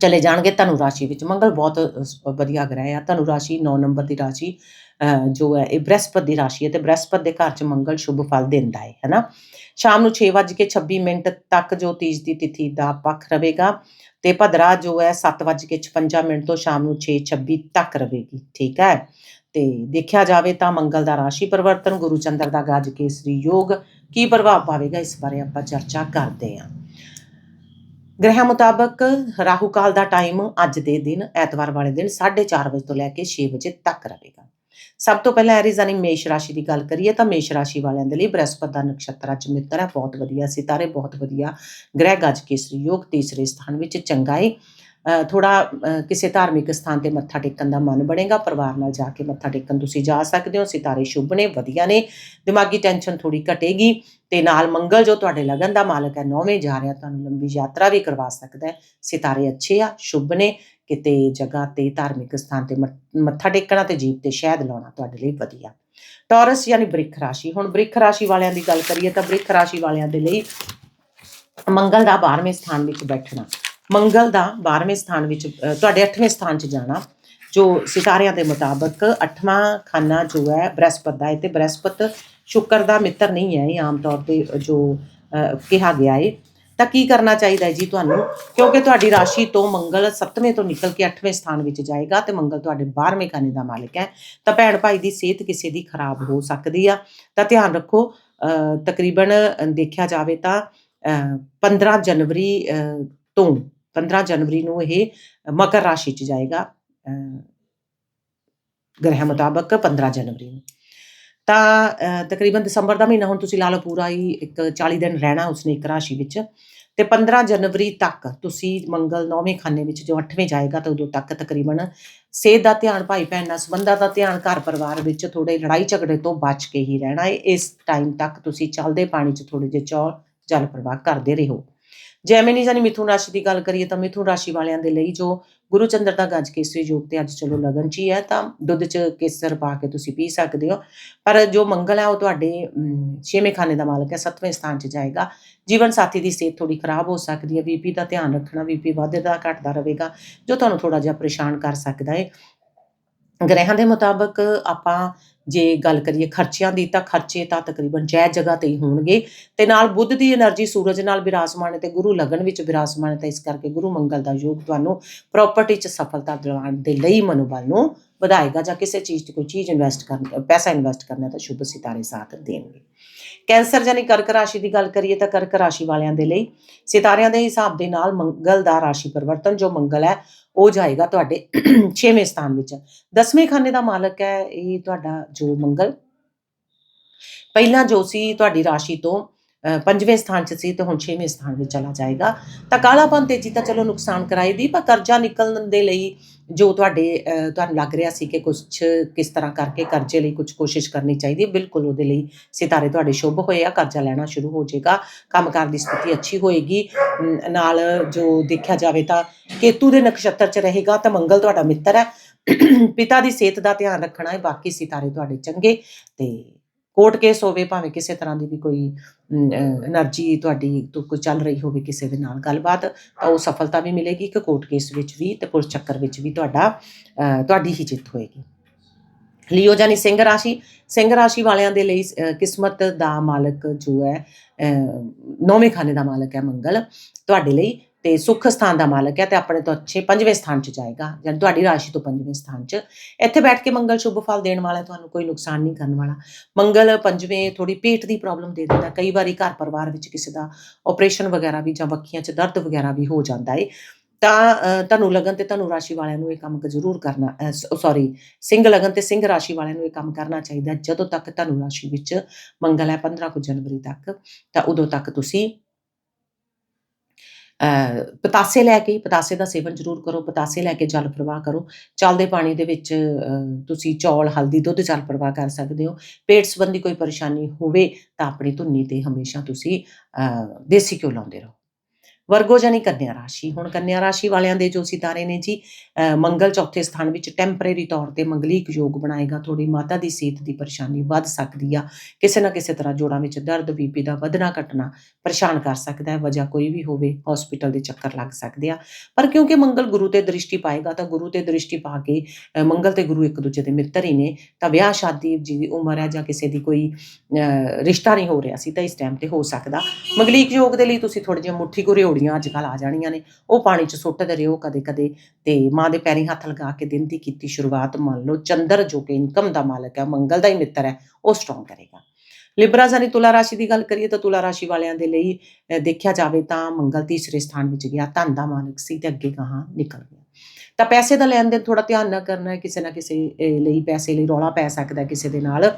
Speaker 1: ਚਲੇ ਜਾਣਗੇ। ਧਨੁ ਰਾਸ਼ੀ ਵਿੱਚ ਮੰਗਲ ਬਹੁਤ ਵਧੀਆ ਗ੍ਰਹਿ ਆ। ਧਨੁ ਰਾਸ਼ੀ 9 ਨੰਬਰ ਦੀ ਰਾਸ਼ੀ ਜੋ ਹੈ, ਇਹ ਬ੍ਰਹਿਸਪਤ ਦੀ ਰਾਸ਼ੀ ਹੈ ਤੇ ਬ੍ਰਹਿਸਪਤ ਦੇ ਘਰ 'ਚ ਮੰਗਲ ਸ਼ੁਭ ਫਲ ਦਿੰਦਾ ਹੈ, ਹੈਨਾ? ਸ਼ਾਮ ਨੂੰ 6:26 ਮਿੰਟ ਤੱਕ ਜੋ ਤੀਜ ਦੀ ਤਿਥੀ ਦਾ ਪੱਖ ਰਹੇਗਾ ਤੇ ਭਦਰਾ ਜੋ ਹੈ 7:56 ਮਿੰਟ ਤੋਂ ਸ਼ਾਮ ਨੂੰ 6:26 ਤੱਕ ਰਹੇਗੀ, ਠੀਕ ਹੈ? ਤੇ ਦੇਖਿਆ ਜਾਵੇ ਤਾਂ ਮੰਗਲ ਦਾ ਰਾਸ਼ੀ ਪਰਿਵਰਤਨ, ਗੁਰੂ ਚੰਦਰ ਦਾ ਗੱਜ ਕੇਸਰੀ ਯੋਗ ਕੀ ਪ੍ਰਭਾਵ ਪਾਵੇਗਾ, ਇਸ ਬਾਰੇ ਆਪਾਂ ਚਰਚਾ ਕਰਦੇ ਹਾਂ। ਗ੍ਰਹਿ ਮੁਤਾਬਕ ਰਾਹੂ ਕਾਲ ਦਾ ਟਾਈਮ ਅੱਜ ਦੇ ਦਿਨ, ਐਤਵਾਰ ਵਾਲੇ ਦਿਨ 4:30 ਵਜੇ ਤੋਂ ਲੈ ਕੇ 6 ਵਜੇ ਤੱਕ ਰਹੇਗਾ। ਸਭ ਤੋਂ ਪਹਿਲਾਂ ਐਰੀਜ਼ ਯਾਨੀ ਮੇਸ਼ ਰਾਸ਼ੀ ਦੀ ਗੱਲ ਕਰੀਏ ਤਾਂ ਮੇਸ਼ ਰਾਸ਼ੀ ਵਾਲਿਆਂ ਦੇ ਲਈ ਬ੍ਰਹਸਪਤ ਦਾ ਨਕਸ਼ਤਰ ਅੱਜ ਮਿੱਤਰ ਹੈ, ਬਹੁਤ ਵਧੀਆ ਸਿਤਾਰੇ, ਬਹੁਤ ਵਧੀਆ ਗ੍ਰਹਿ ਗੱਜ ਕੇਸਰੀ ਯੋਗ, ਤੀਸਰੇ ਸਥਾਨ ਵਿੱਚ ਚੰਗਾ ਹੈ ਥੋੜਾ ਕਿਸੇ ਧਾਰਮਿਕ ਸਥਾਨ ਤੇ ਮੱਥਾ ਟੇਕਣ ਦਾ ਮਨ ਬਣੇਗਾ, ਪਰਿਵਾਰ ਨਾਲ ਜਾ ਕੇ ਮੱਥਾ ਟੇਕਣ ਤੁਸੀਂ ਜਾ ਸਕਦੇ ਹੋ, ਸਿਤਾਰੇ ਸ਼ੁਭ ਨੇ, ਵਧੀਆ ਨੇ, ਦਿਮਾਗੀ ਟੈਨਸ਼ਨ ਥੋੜੀ ਘਟੇਗੀ ਤੇ ਨਾਲ ਮੰਗਲ ਜੋ ਤੁਹਾਡੇ ਲਗਨ ਦਾ ਮਾਲਕ ਹੈ, ਨੌਵੇਂ ਜਾ ਰਿਹਾ, ਤੁਹਾਨੂੰ ਲੰਬੀ ਯਾਤਰਾ ਵੀ ਕਰਵਾ ਸਕਦਾ ਹੈ। ਸਿਤਾਰੇ ਅੱਛੇ ਆ, ਸ਼ੁਭ ਨੇ ਕਿਤੇ ਜਗ੍ਹਾ ਤੇ ਧਾਰਮਿਕ ਸਥਾਨ ਤੇ ਮ- ਮੱਥਾ ਟੇਕਣਾ ਤੇ ਜੀਪ ਤੇ ਸ਼ਹਿਦ ਲਾਉਣਾ ਤੁਹਾਡੇ ਲਈ ਵਧੀਆ। ਟੌਰਸ ਯਾਨੀ ਬ੍ਰਿਖ ਰਾਸ਼ੀ ਹੁਣ ਬ੍ਰਿਖ ਰਾਸ਼ੀ ਵਾਲਿਆਂ ਦੀ ਗੱਲ ਕਰੀਏ ਤਾਂ ਬ੍ਰਿਖ ਰਾਸ਼ੀ ਵਾਲਿਆਂ ਦੇ ਲਈ ਮੰਗਲ ਦਾ 12ਵੇਂ ਸਥਾਨ ਵਿੱਚ ਬੈਠਣਾ ਮੰਗਲ ਦਾ 12ਵੇਂ ਸਥਾਨ ਵਿੱਚ ਤੁਹਾਡੇ 8ਵੇਂ ਸਥਾਨ 'ਚ ਜਾਣਾ ਜੋ ਸਿਤਾਰਿਆਂ ਦੇ ਮੁਤਾਬਕ 8ਵਾਂ ਖਾਨਾ ਜੋ ਹੈ ਬ੍ਰਹਸਪਤ ਦਾ ਹੈ ਤੇ ਬ੍ਰਹਸਪਤ ਸ਼ੁੱਕਰ ਦਾ ਮਿੱਤਰ ਨਹੀਂ ਹੈ ਇਹ ਆਮ ਤੌਰ ਤੇ ਜੋ ਅ, ਕਿਹਾ ਗਿਆ ਹੈ ਤਾਂ ਕੀ ਕਰਨਾ ਚਾਹੀਦਾ ਹੈ ਜੀ ਤੁਹਾਨੂੰ? ਕਿਉਂਕਿ ਤੁਹਾਡੀ ਰਾਸ਼ੀ ਤੋਂ ਮੰਗਲ 7ਵੇਂ ਤੋਂ ਨਿਕਲ ਕੇ 8ਵੇਂ ਸਥਾਨ ਵਿੱਚ ਜਾਏਗਾ ਤੇ ਮੰਗਲ ਤੁਹਾਡੇ 12ਵੇਂ ਖਾਨੇ ਦਾ ਮਾਲਕ ਹੈ। ਤਾਂ ਭੈਣ ਭਾਈ ਦੀ ਸਿਹਤ ਕਿਸੇ ਦੀ ਖਰਾਬ ਹੋ ਸਕਦੀ ਆ। ਤਾਂ ਧਿਆਨ ਰੱਖੋ ਅ, ਤਕਰੀਬਨ ਦੇਖਿਆ ਜਾਵੇ ਤਾਂ ਅ, 15 ਜਨਵਰੀ ਅ, ਤੋਂ 15 ਜਨਵਰੀ ਨੂੰ ਇਹ ਮਕਰ ਰਾਸ਼ੀ ਚ ਜਾਏਗਾ। ਅ, ਗ੍ਰਹਿ ਮੁਤਾਬਕ 15 ਜਨਵਰੀ ਨੂੰ। ਤਾਂ ਤਕਰੀਬਨ ਦਸੰਬਰ ਦਾ ਮਹੀਨਾ ਹੁਣ ਤੁਸੀਂ ਲਾ ਲਓ ਪੂਰਾ ਹੀ ਇੱਕ 40 ਦਿਨ ਰਹਿਣਾ ਉਸਨੇ ਇੱਕ ਰਾਸ਼ੀ ਵਿੱਚ। ਤੇ 15 ਜਨਵਰੀ ਤੱਕ ਤੁਸੀਂ ਮੰਗਲ ਨੌਵੇਂ ਖਾਨੇ ਵਿੱਚ ਜੋ 8ਵੇਂ ਜਾਏਗਾ ਤਾਂ ਉਦੋਂ ਤੱਕ ਤਕਰੀਬਨ ਸਿਹਤ ਦਾ ਧਿਆਨ ਭਾਈ ਭੈਣ ਨਾਲ ਸੰਬੰਧਾਂ ਦਾ ਧਿਆਨ, ਘਰ ਪਰਿਵਾਰ ਵਿੱਚ ਥੋੜੇ ਲੜਾਈ ਝਗੜੇ ਤੋਂ ਬਚ ਕੇ ਹੀ ਰਹਿਣਾ ਹੈ ਇਸ ਟਾਈਮ ਤੱਕ ਤੁਸੀਂ ਚੱਲਦੇ ਪਾਣੀ 'ਚ ਥੋੜੇ ਜਿਹੇ ਚੌਲ, ਜਲ ਪ੍ਰਵਾਹ ਕਰਦੇ ਰਹੋ। ਜੈਮਿਨੀ ਜਾਨੀ ਮਿਥੁਨ ਰਾਸ਼ੀ ਦੀ ਗੱਲ ਕਰੀਏ ਤਾਂ ਮਿਥੁਨ ਰਾਸ਼ੀ ਵਾਲਿਆਂ ਦੇ ਲਈ ਜੋ ਗੁਰੂ ਚੰਦਰ ਦਾ ਗੱਜ ਕੇਸਰੀ ਯੋਗ ਤੇ ਅੱਜ ਚਲੋ ਲਗਨ ਚ ਹੀ ਹੈ, ਤਾਂ ਦੁੱਧ ਚ ਕੇਸਰ ਪਾ ਕੇ ਤੁਸੀਂ ਪੀ ਸਕਦੇ ਹੋ। ਪਰ ਜੋ ਮੰਗਲ ਹੈ ਉਹ ਤੁਹਾਡੇ ਛੇਵੇਂ ਖਾਨੇ ਦਾ ਮਾਲਕ ਹੈ, ਸੱਤਵੇਂ ਸਥਾਨ 'ਚ ਜਾਏਗਾ। ਜੀਵਨ ਸਾਥੀ ਦੀ ਸਿਹਤ ਥੋੜੀ ਖਰਾਬ ਹੋ ਸਕਦੀ ਹੈ, ਬੀਪੀ ਦਾ ਧਿਆਨ ਰੱਖਣਾ, ਬੀਪੀ ਵੱਧਦਾ, ਘਟਦਾ ਰਹੇਗਾ, ਜੋ ਤੁਹਾਨੂੰ ਥੋੜਾ ਜਿਹਾ ਪਰੇਸ਼ਾਨ ਕਰ ਸਕਦਾ ਹੈ। ਗ੍ਰਹਿਾਂ ਦੇ ਮੁਤਾਬਕ ਆਪਾਂ ਜੇ ਗੱਲ ਕਰੀਏ ਖਰਚਿਆਂ ਦੀ, ਤਾਂ ਖਰਚੇ ਤਾਂ ਤਕਰੀਬਨ ਜੈ ਜਗ੍ਹਾ ਤੇ ਹੀ ਹੋਣਗੇ। ਤੇ ਨਾਲ ਬੁੱਧ ਦੀ એનર્ਜੀ ਸੂਰਜ ਨਾਲ ਵਿਰਾਜਮਾਨ ਤੇ ਗੁਰੂ ਲਗਨ ਵਿੱਚ ਵਿਰਾਸਮਾਨ ਹੈ, ਤਾਂ ਇਸ ਕਰਕੇ ਗੁਰੂ ਮੰਗਲ ਦਾ ਯੋਗ ਤੁਹਾਨੂੰ ਪ੍ਰਾਪਰਟੀ 'ਚ ਸਫਲਤਾ ਦਿਵਾਉਣ ਦੇ ਲਈ ਮਨੋਬਲ ਨੂੰ ਵਧਾਏਗਾ ਜਾਂ ਕਿਸੇ ਚੀਜ਼ 'ਚ ਕੋਈ ਚੀਜ਼ ਇਨਵੈਸਟ ਕਰਨ, ਪੈਸਾ ਇਨਵੈਸਟ ਕਰਨਾ ਤਾਂ ਸ਼ੁਭ ਸਿਤਾਰੇ ਸਾਥ ਦੇਣਗੇ। ਕੈਂਸਰ ਜਾਨੀ ਕਰਕ ਰਾਸ਼ੀ ਦੀ ਗੱਲ ਕਰੀਏ ਤਾਂ ਕਰਕ ਰਾਸ਼ੀ ਵਾਲਿਆਂ ਦੇ ਲਈ ਸਿਤਾਰਿਆਂ ਦੇ ਹਿਸਾਬ ਦੇ ਨਾਲ ਮੰਗਲ ਦਾ ਰਾਸ਼ੀ ਪਰਿਵਰਤਨ ਜੋ ਮੰਗਲ ਹੈ ਉਹ ਜਾਏਗਾ ਤੁਹਾਡੇ 6ਵੇਂ ਸਥਾਨ ਵਿੱਚ। 10ਵੇਂ ਖਾਨੇ ਦਾ ਮਾਲਕ ਹੈ ਇਹ ਤੁਹਾਡਾ ਜੋ ਮੰਗਲ। ਪਹਿਲਾਂ ਜੋ ਸੀ ਤੁਹਾਡੀ ਰਾਸ਼ੀ ਤੋਂ ਪੰਜਵੇਂ ਸਥਾਨ 'ਚ ਸੀ ਤੇ ਹੁਣ 6ਵੇਂ ਸਥਾਨ ਵਿੱਚ ਚਲਾ ਜਾਏਗਾ। ਤਾਂ ਕਾਲਾਪਨ ਤੇਜ਼ੀ ਤਾਂ ਚਲੋ ਨੁਕਸਾਨ ਕਰਾਏਦੀ ਪਰ ਕਰਜ਼ਾ ਨਿਕਲਣ ਦੇ ਲਈ ਜੋ ਤੁਹਾਡੇ ਤੁਹਾਨੂੰ ਲੱਗ ਰਿਹਾ ਸੀ ਕਿ ਕੁਝ ਕਿਸ ਤਰ੍ਹਾਂ ਕਰਕੇ ਕਰਜ਼ੇ ਲਈ ਕੁਝ ਕੋਸ਼ਿਸ਼ ਕਰਨੀ ਚਾਹੀਦੀ ਹੈ ਬਿਲਕੁਲ ਉਹਦੇ ਲਈ ਸਿਤਾਰੇ ਤੁਹਾਡੇ ਸ਼ੁਭ ਹੋਏ ਆ, ਕਰਜ਼ਾ ਲੈਣਾ ਸ਼ੁਰੂ ਹੋ ਜਾਏਗਾ, ਕੰਮਕਾਰ ਦੀ ਸਥਿਤੀ ਅੱਛੀ ਹੋਏਗੀ। ਨਾਲ ਜੋ ਦੇਖਿਆ ਜਾਵੇ ਤਾਂ ਕੇਤੂ ਦੇ ਨਕਸ਼ਤਰ 'ਚ ਰਹੇਗਾ ਤਾਂ ਮੰਗਲ ਤੁਹਾਡਾ ਮਿੱਤਰ ਹੈ। ਪਿਤਾ ਦੀ ਸਿਹਤ ਦਾ ਧਿਆਨ ਰੱਖਣਾ ਹੈ, ਬਾਕੀ ਸਿਤਾਰੇ ਤੁਹਾਡੇ ਚੰਗੇ ਤੇ ਕੋਰਟ ਕੇਸ ਹੋਵੇ ਭਾਵੇਂ ਕਿਸੇ ਤਰ੍ਹਾਂ ਦੀ ਵੀ ਕੋਈ એનર્ਜੀ ਤੁਹਾਡੀ ਤੋਂ ਕੋਈ ਚੱਲ ਰਹੀ ਹੋਵੇ ਕਿਸੇ ਦੇ ਨਾਲ ਗੱਲਬਾਤ ਤਾਂ ਉਹ ਸਫਲਤਾ ਵੀ ਮਿਲੇਗੀ ਇੱਕ ਕੋਰਟ ਕੇਸ ਵਿੱਚ ਵੀ ਤੇ ਪੁਲਿਸ ਚੱਕਰ ਵਿੱਚ ਵੀ ਤੁਹਾਡਾ ਤੁਹਾਡੀ ਹੀ ਜਿੱਤ ਹੋਏਗੀ। ਲਿਓ ਜਾਨੀ ਸਿੰਘ ਰਾਸ਼ੀ ਸਿੰਘ ਰਾਸ਼ੀ ਵਾਲਿਆਂ ਦੇ ਲਈ ਕਿਸਮਤ ਦਾ ਮਾਲਕ ਜੋ ਹੈ ਨੌਵੇਂ ਖਾਨੇ ਦਾ ਮਾਲਕ ਹੈ ਮੰਗਲ ਤੁਹਾਡੇ ਲਈ ਤੇ ਸੁੱਖ ਸਥਾਨ ਦਾ ਮਾਲਕ ਹੈ ਤੇ ਆਪਣੇ ਤੋਂ ਅੱਛੇ ਪੰਜਵੇਂ ਸਥਾਨ 'ਚ ਜਾਏਗਾ ਜਾਂ ਤੁਹਾਡੀ ਰਾਸ਼ੀ ਤੋਂ ਪੰਜਵੇਂ ਸਥਾਨ 'ਚ। ਇੱਥੇ ਬੈਠ ਕੇ ਮੰਗਲ ਸ਼ੁਭ ਫਲ ਦੇਣ ਵਾਲਾ ਤੁਹਾਨੂੰ ਕੋਈ ਨੁਕਸਾਨ ਨਹੀਂ ਕਰਨ ਵਾਲਾ। ਮੰਗਲ ਪੰਜਵੇਂ ਥੋੜੀ ਪੇਟ ਦੀ ਪ੍ਰੋਬਲਮ ਦੇ ਦਿੰਦਾ ਕਈ ਵਾਰੀ ਘਰ ਪਰਿਵਾਰ ਵਿੱਚ ਕਿਸੇ ਦਾ ਆਪਰੇਸ਼ਨ ਵਗੈਰਾ ਵੀ ਜਾਂ ਬੱਖੀਆਂ 'ਚ ਦਰਦ ਵਗੈਰਾ ਵੀ ਹੋ ਜਾਂਦਾ ਏ। ਤਾਂ ਅ, ਤੁਹਾਨੂੰ ਲਗਨ ਤੇ ਤੁਹਾਨੂੰ ਰਾਸ਼ੀ ਵਾਲਿਆਂ ਨੂੰ ਇਹ ਕੰਮ ਜ਼ਰੂਰ ਕਰਨਾ ਸੌਰੀ ਸਿੰਘ ਲਗਨ ਤੇ ਸਿੰਘ ਰਾਸ਼ੀ ਵਾਲਿਆਂ ਨੂੰ ਇਹ ਕੰਮ ਕਰਨਾ ਚਾਹੀਦਾ ਜਦੋਂ ਤੱਕ ਤੁਹਾਨੂੰ ਰਾਸ਼ੀ ਵਿੱਚ ਮੰਗਲ ਹੈ 15 ਕੁ ਜਨਵਰੀ ਤੱਕ ਤਾਂ ਉਦੋਂ ਤੱਕ ਤੁਸੀਂ ਪਤਾਸੇ ਲੈ ਕੇ ਪਤਾਸੇ ਦਾ ਸੇਵਨ ਜ਼ਰੂਰ ਕਰੋ, ਪਤਾਸੇ ਲੈ ਕੇ ਜਲ ਪ੍ਰਵਾਹ ਕਰੋ। ਚੱਲਦੇ ਪਾਣੀ ਦੇ ਵਿੱਚ ਤੁਸੀਂ ਚੌਲ, ਹਲਦੀ, ਦੁੱਧ ਜਲ ਪ੍ਰਵਾਹ ਕਰ ਸਕਦੇ ਹੋ। ਪੇਟ ਸੰਬੰਧੀ ਕੋਈ ਪਰੇਸ਼ਾਨੀ ਹੋਵੇ ਤਾਂ ਆਪਣੀ ਧੁੰਨੀ ਤੇ ਹਮੇਸ਼ਾ ਤੁਸੀਂ ਦੇਸੀ ਘਿਓ ਲਾਉਂਦੇ ਰਹੋ। ਵਰਗੋ ਜਾਨੀ ਕੰਨਿਆ ਰਾਸ਼ੀ। ਹੁਣ ਕੰਨਿਆ ਰਾਸ਼ੀ ਵਾਲਿਆਂ ਦੇ ਜੋ ਸਿਤਾਰੇ ਨੇ ਜੀ ਮੰਗਲ ਚੌਥੇ ਸਥਾਨ ਵਿੱਚ ਟੈਂਪਰੇਰੀ ਤੌਰ ਤੇ ਮੰਗਲੀਕ ਯੋਗ ਬਣਾਏਗਾ। ਥੋੜੀ ਮਾਤਾ ਦੀ ਸਿਹਤ ਦੀ ਪਰੇਸ਼ਾਨੀ ਵੱਧ ਸਕਦੀ ਆ। ਕਿਸੇ ਨਾ ਕਿਸੇ ਤਰ੍ਹਾਂ ਜੋੜਾਂ ਵਿੱਚ ਦਰਦ, ਬੀਪੀ ਦਾ ਵਧਣਾ ਘਟਣਾ ਪਰੇਸ਼ਾਨ ਕਰ ਸਕਦਾ ਹੈ। ਵਜ੍ਹਾ ਕੋਈ ਵੀ ਹੋਵੇ ਹਸਪੀਟਲ ਦੇ ਚੱਕਰ ਲੱਗ ਸਕਦੇ ਆ। ਪਰ ਕਿਉਂਕਿ ਮੰਗਲ ਗੁਰੂ ਤੇ ਦ੍ਰਿਸ਼ਟੀ ਪਾਏਗਾ, ਤਾਂ ਗੁਰੂ ਤੇ ਦ੍ਰਿਸ਼ਟੀ ਪਾ ਕੇ ਮੰਗਲ ਤੇ ਗੁਰੂ ਇੱਕ ਦੂਜੇ ਦੇ ਮਿੱਤਰ ਹੀ ਨੇ, ਤਾਂ ਵਿਆਹ, ਸ਼ਾਦੀ ਜਿਹਦੀ ਉਮਰ ਹੈ ਜਾਂ ਕਿਸੇ ਦੀ ਕੋਈ ਰਿਸ਼ਤਾ ਨਹੀਂ ਹੋ ਰਿਹਾ ਸੀ, ਤਾਂ ਇਸ ਟਾਈਮ ਤੇ ਹੋ ਸਕਦਾ। ਮੰਗਲੀਕ ਯੋਗ ਦੇ ਲਈ ਤੁਸੀਂ ਥੋੜੀ ਜਿਹੀ ਮੁੱਠੀ ਕੋ ਰਿਓੜੀਆਂ ਅੱਜ ਕੱਲ ਆ ਜਾਣੀਆਂ ਨੇ। ਉਹ ਪਾਣੀ 'ਚ ਸੁੱਟਦੇ ਰਹੋ ਕਦੇ ਕਦੇ ਤੇ ਮਾਂ ਦੇ ਪੈਰੀਂ ਹੱਥ ਲਗਾ ਕੇ ਦਿਨ ਦੀ ਕੀਤੀ ਸ਼ੁਰੂਆਤ ਮੰਨ ਲਓ ਚੰਦਰ ਜੋ ਕਿ ਇਨਕਮ ਦਾ ਮਾਲਕ ਹੈ ਮੰਗਲ ਦਾ ਹੀ ਮਿੱਤਰ ਹੈ ਉਹ ਸਟਰੋਂਗ ਕਰੇਗਾ। ਲਿਬਰਾ ਜਾਨੀ ਤੁਲਾ ਰਾਸ਼ੀ ਦੀ ਗੱਲ ਕਰੀਏ ਤਾਂ ਤੁਲਾ ਰਾਸ਼ੀ ਵਾਲਿਆਂ ਦੇ ਲਈ ਅ, ਦੇਖਿਆ ਜਾਵੇ ਤਾਂ ਮੰਗਲ ਤੀਸਰੇ ਸਥਾਨ ਵਿੱਚ ਗਿਆ ਧਨ ਦਾ ਮਾਲਕ ਸੀ ਤੇ ਅੱਗੇ ਕਹਾਂ ਨਿਕਲ ਗਿਆ। ਤਾਂ ਪੈਸੇ ਦਾ ਲੈਣ ਦੇਣ ਥੋੜਾ ਧਿਆਨ ਨਾ ਕਰਨਾ ਹੈ ਕਿਸੇ ਨਾ ਕਿਸੇ ਲਈ ਪੈਸੇ ਲਈ ਰੌਲਾ ਪੈ ਸਕਦਾ ਕਿਸੇ ਦੇ ਨਾਲ।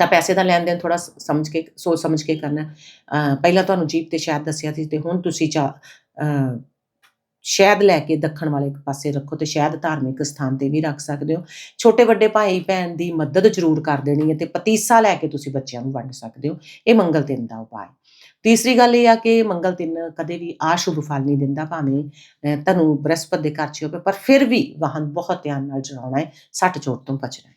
Speaker 1: ਤਾਂ ਪੈਸੇ ਦਾ ਲੈਣ ਦੇਣ ਥੋੜਾ ਸਮਝ ਕੇ ਸੋਚ ਸਮਝ ਕੇ ਕਰਨਾ। ਪਹਿਲਾਂ ਤੁਹਾਨੂੰ ਜੀਪ ਤੇ ਸ਼ਾਇਦ ਦੱਸਿਆ ਸੀ ਤੇ ਹੁਣ ਤੁਸੀਂ ਚਾ ਅ, ਸ਼ਹਿਦ ਲੈ ਕੇ ਦੱਖਣ ਵਾਲੇ ਪਾਸੇ ਰੱਖੋ ਤੇ ਸ਼ਹਿਦ ਧਾਰਮਿਕ ਸਥਾਨ ਤੇ ਵੀ ਰੱਖ ਸਕਦੇ ਹੋ। ਛੋਟੇ ਵੱਡੇ ਭਾਈ ਭੈਣ ਦੀ ਮਦਦ ਜ਼ਰੂਰ ਕਰ ਦੇਣੀ ਹੈ ਤੇ ਪਤੀਸਾ ਲੈ ਕੇ ਤੁਸੀਂ ਬੱਚਿਆਂ ਨੂੰ ਵੰਡ ਸਕਦੇ ਹੋ। ਇਹ ਮੰਗਲ ਦਿਨ ਦਾ ਉਪਾਅ ਤੀਸਰੀ ਗੱਲ ਇਹ ਆ ਕਿ ਮੰਗਲ ਦਿਨ ਕਦੇ ਵੀ ਆਸ਼ੁਭ ਫਲ ਨਹੀਂ ਦਿੰਦਾ ਭਾਵੇਂ ਅ, ਤੁਹਾਨੂੰ ਬ੍ਰਹਸਪਤ ਦੇ ਘਰ 'ਚ ਹੋਵੇ ਪਰ ਫਿਰ ਵੀ ਵਾਹਨ ਬਹੁਤ ਧਿਆਨ ਨਾਲ ਚਲਾਉਣਾ ਹੈ ਸੱਟ ਚੋਟ ਤੋਂ ਬਚਣਾ ਹੈ।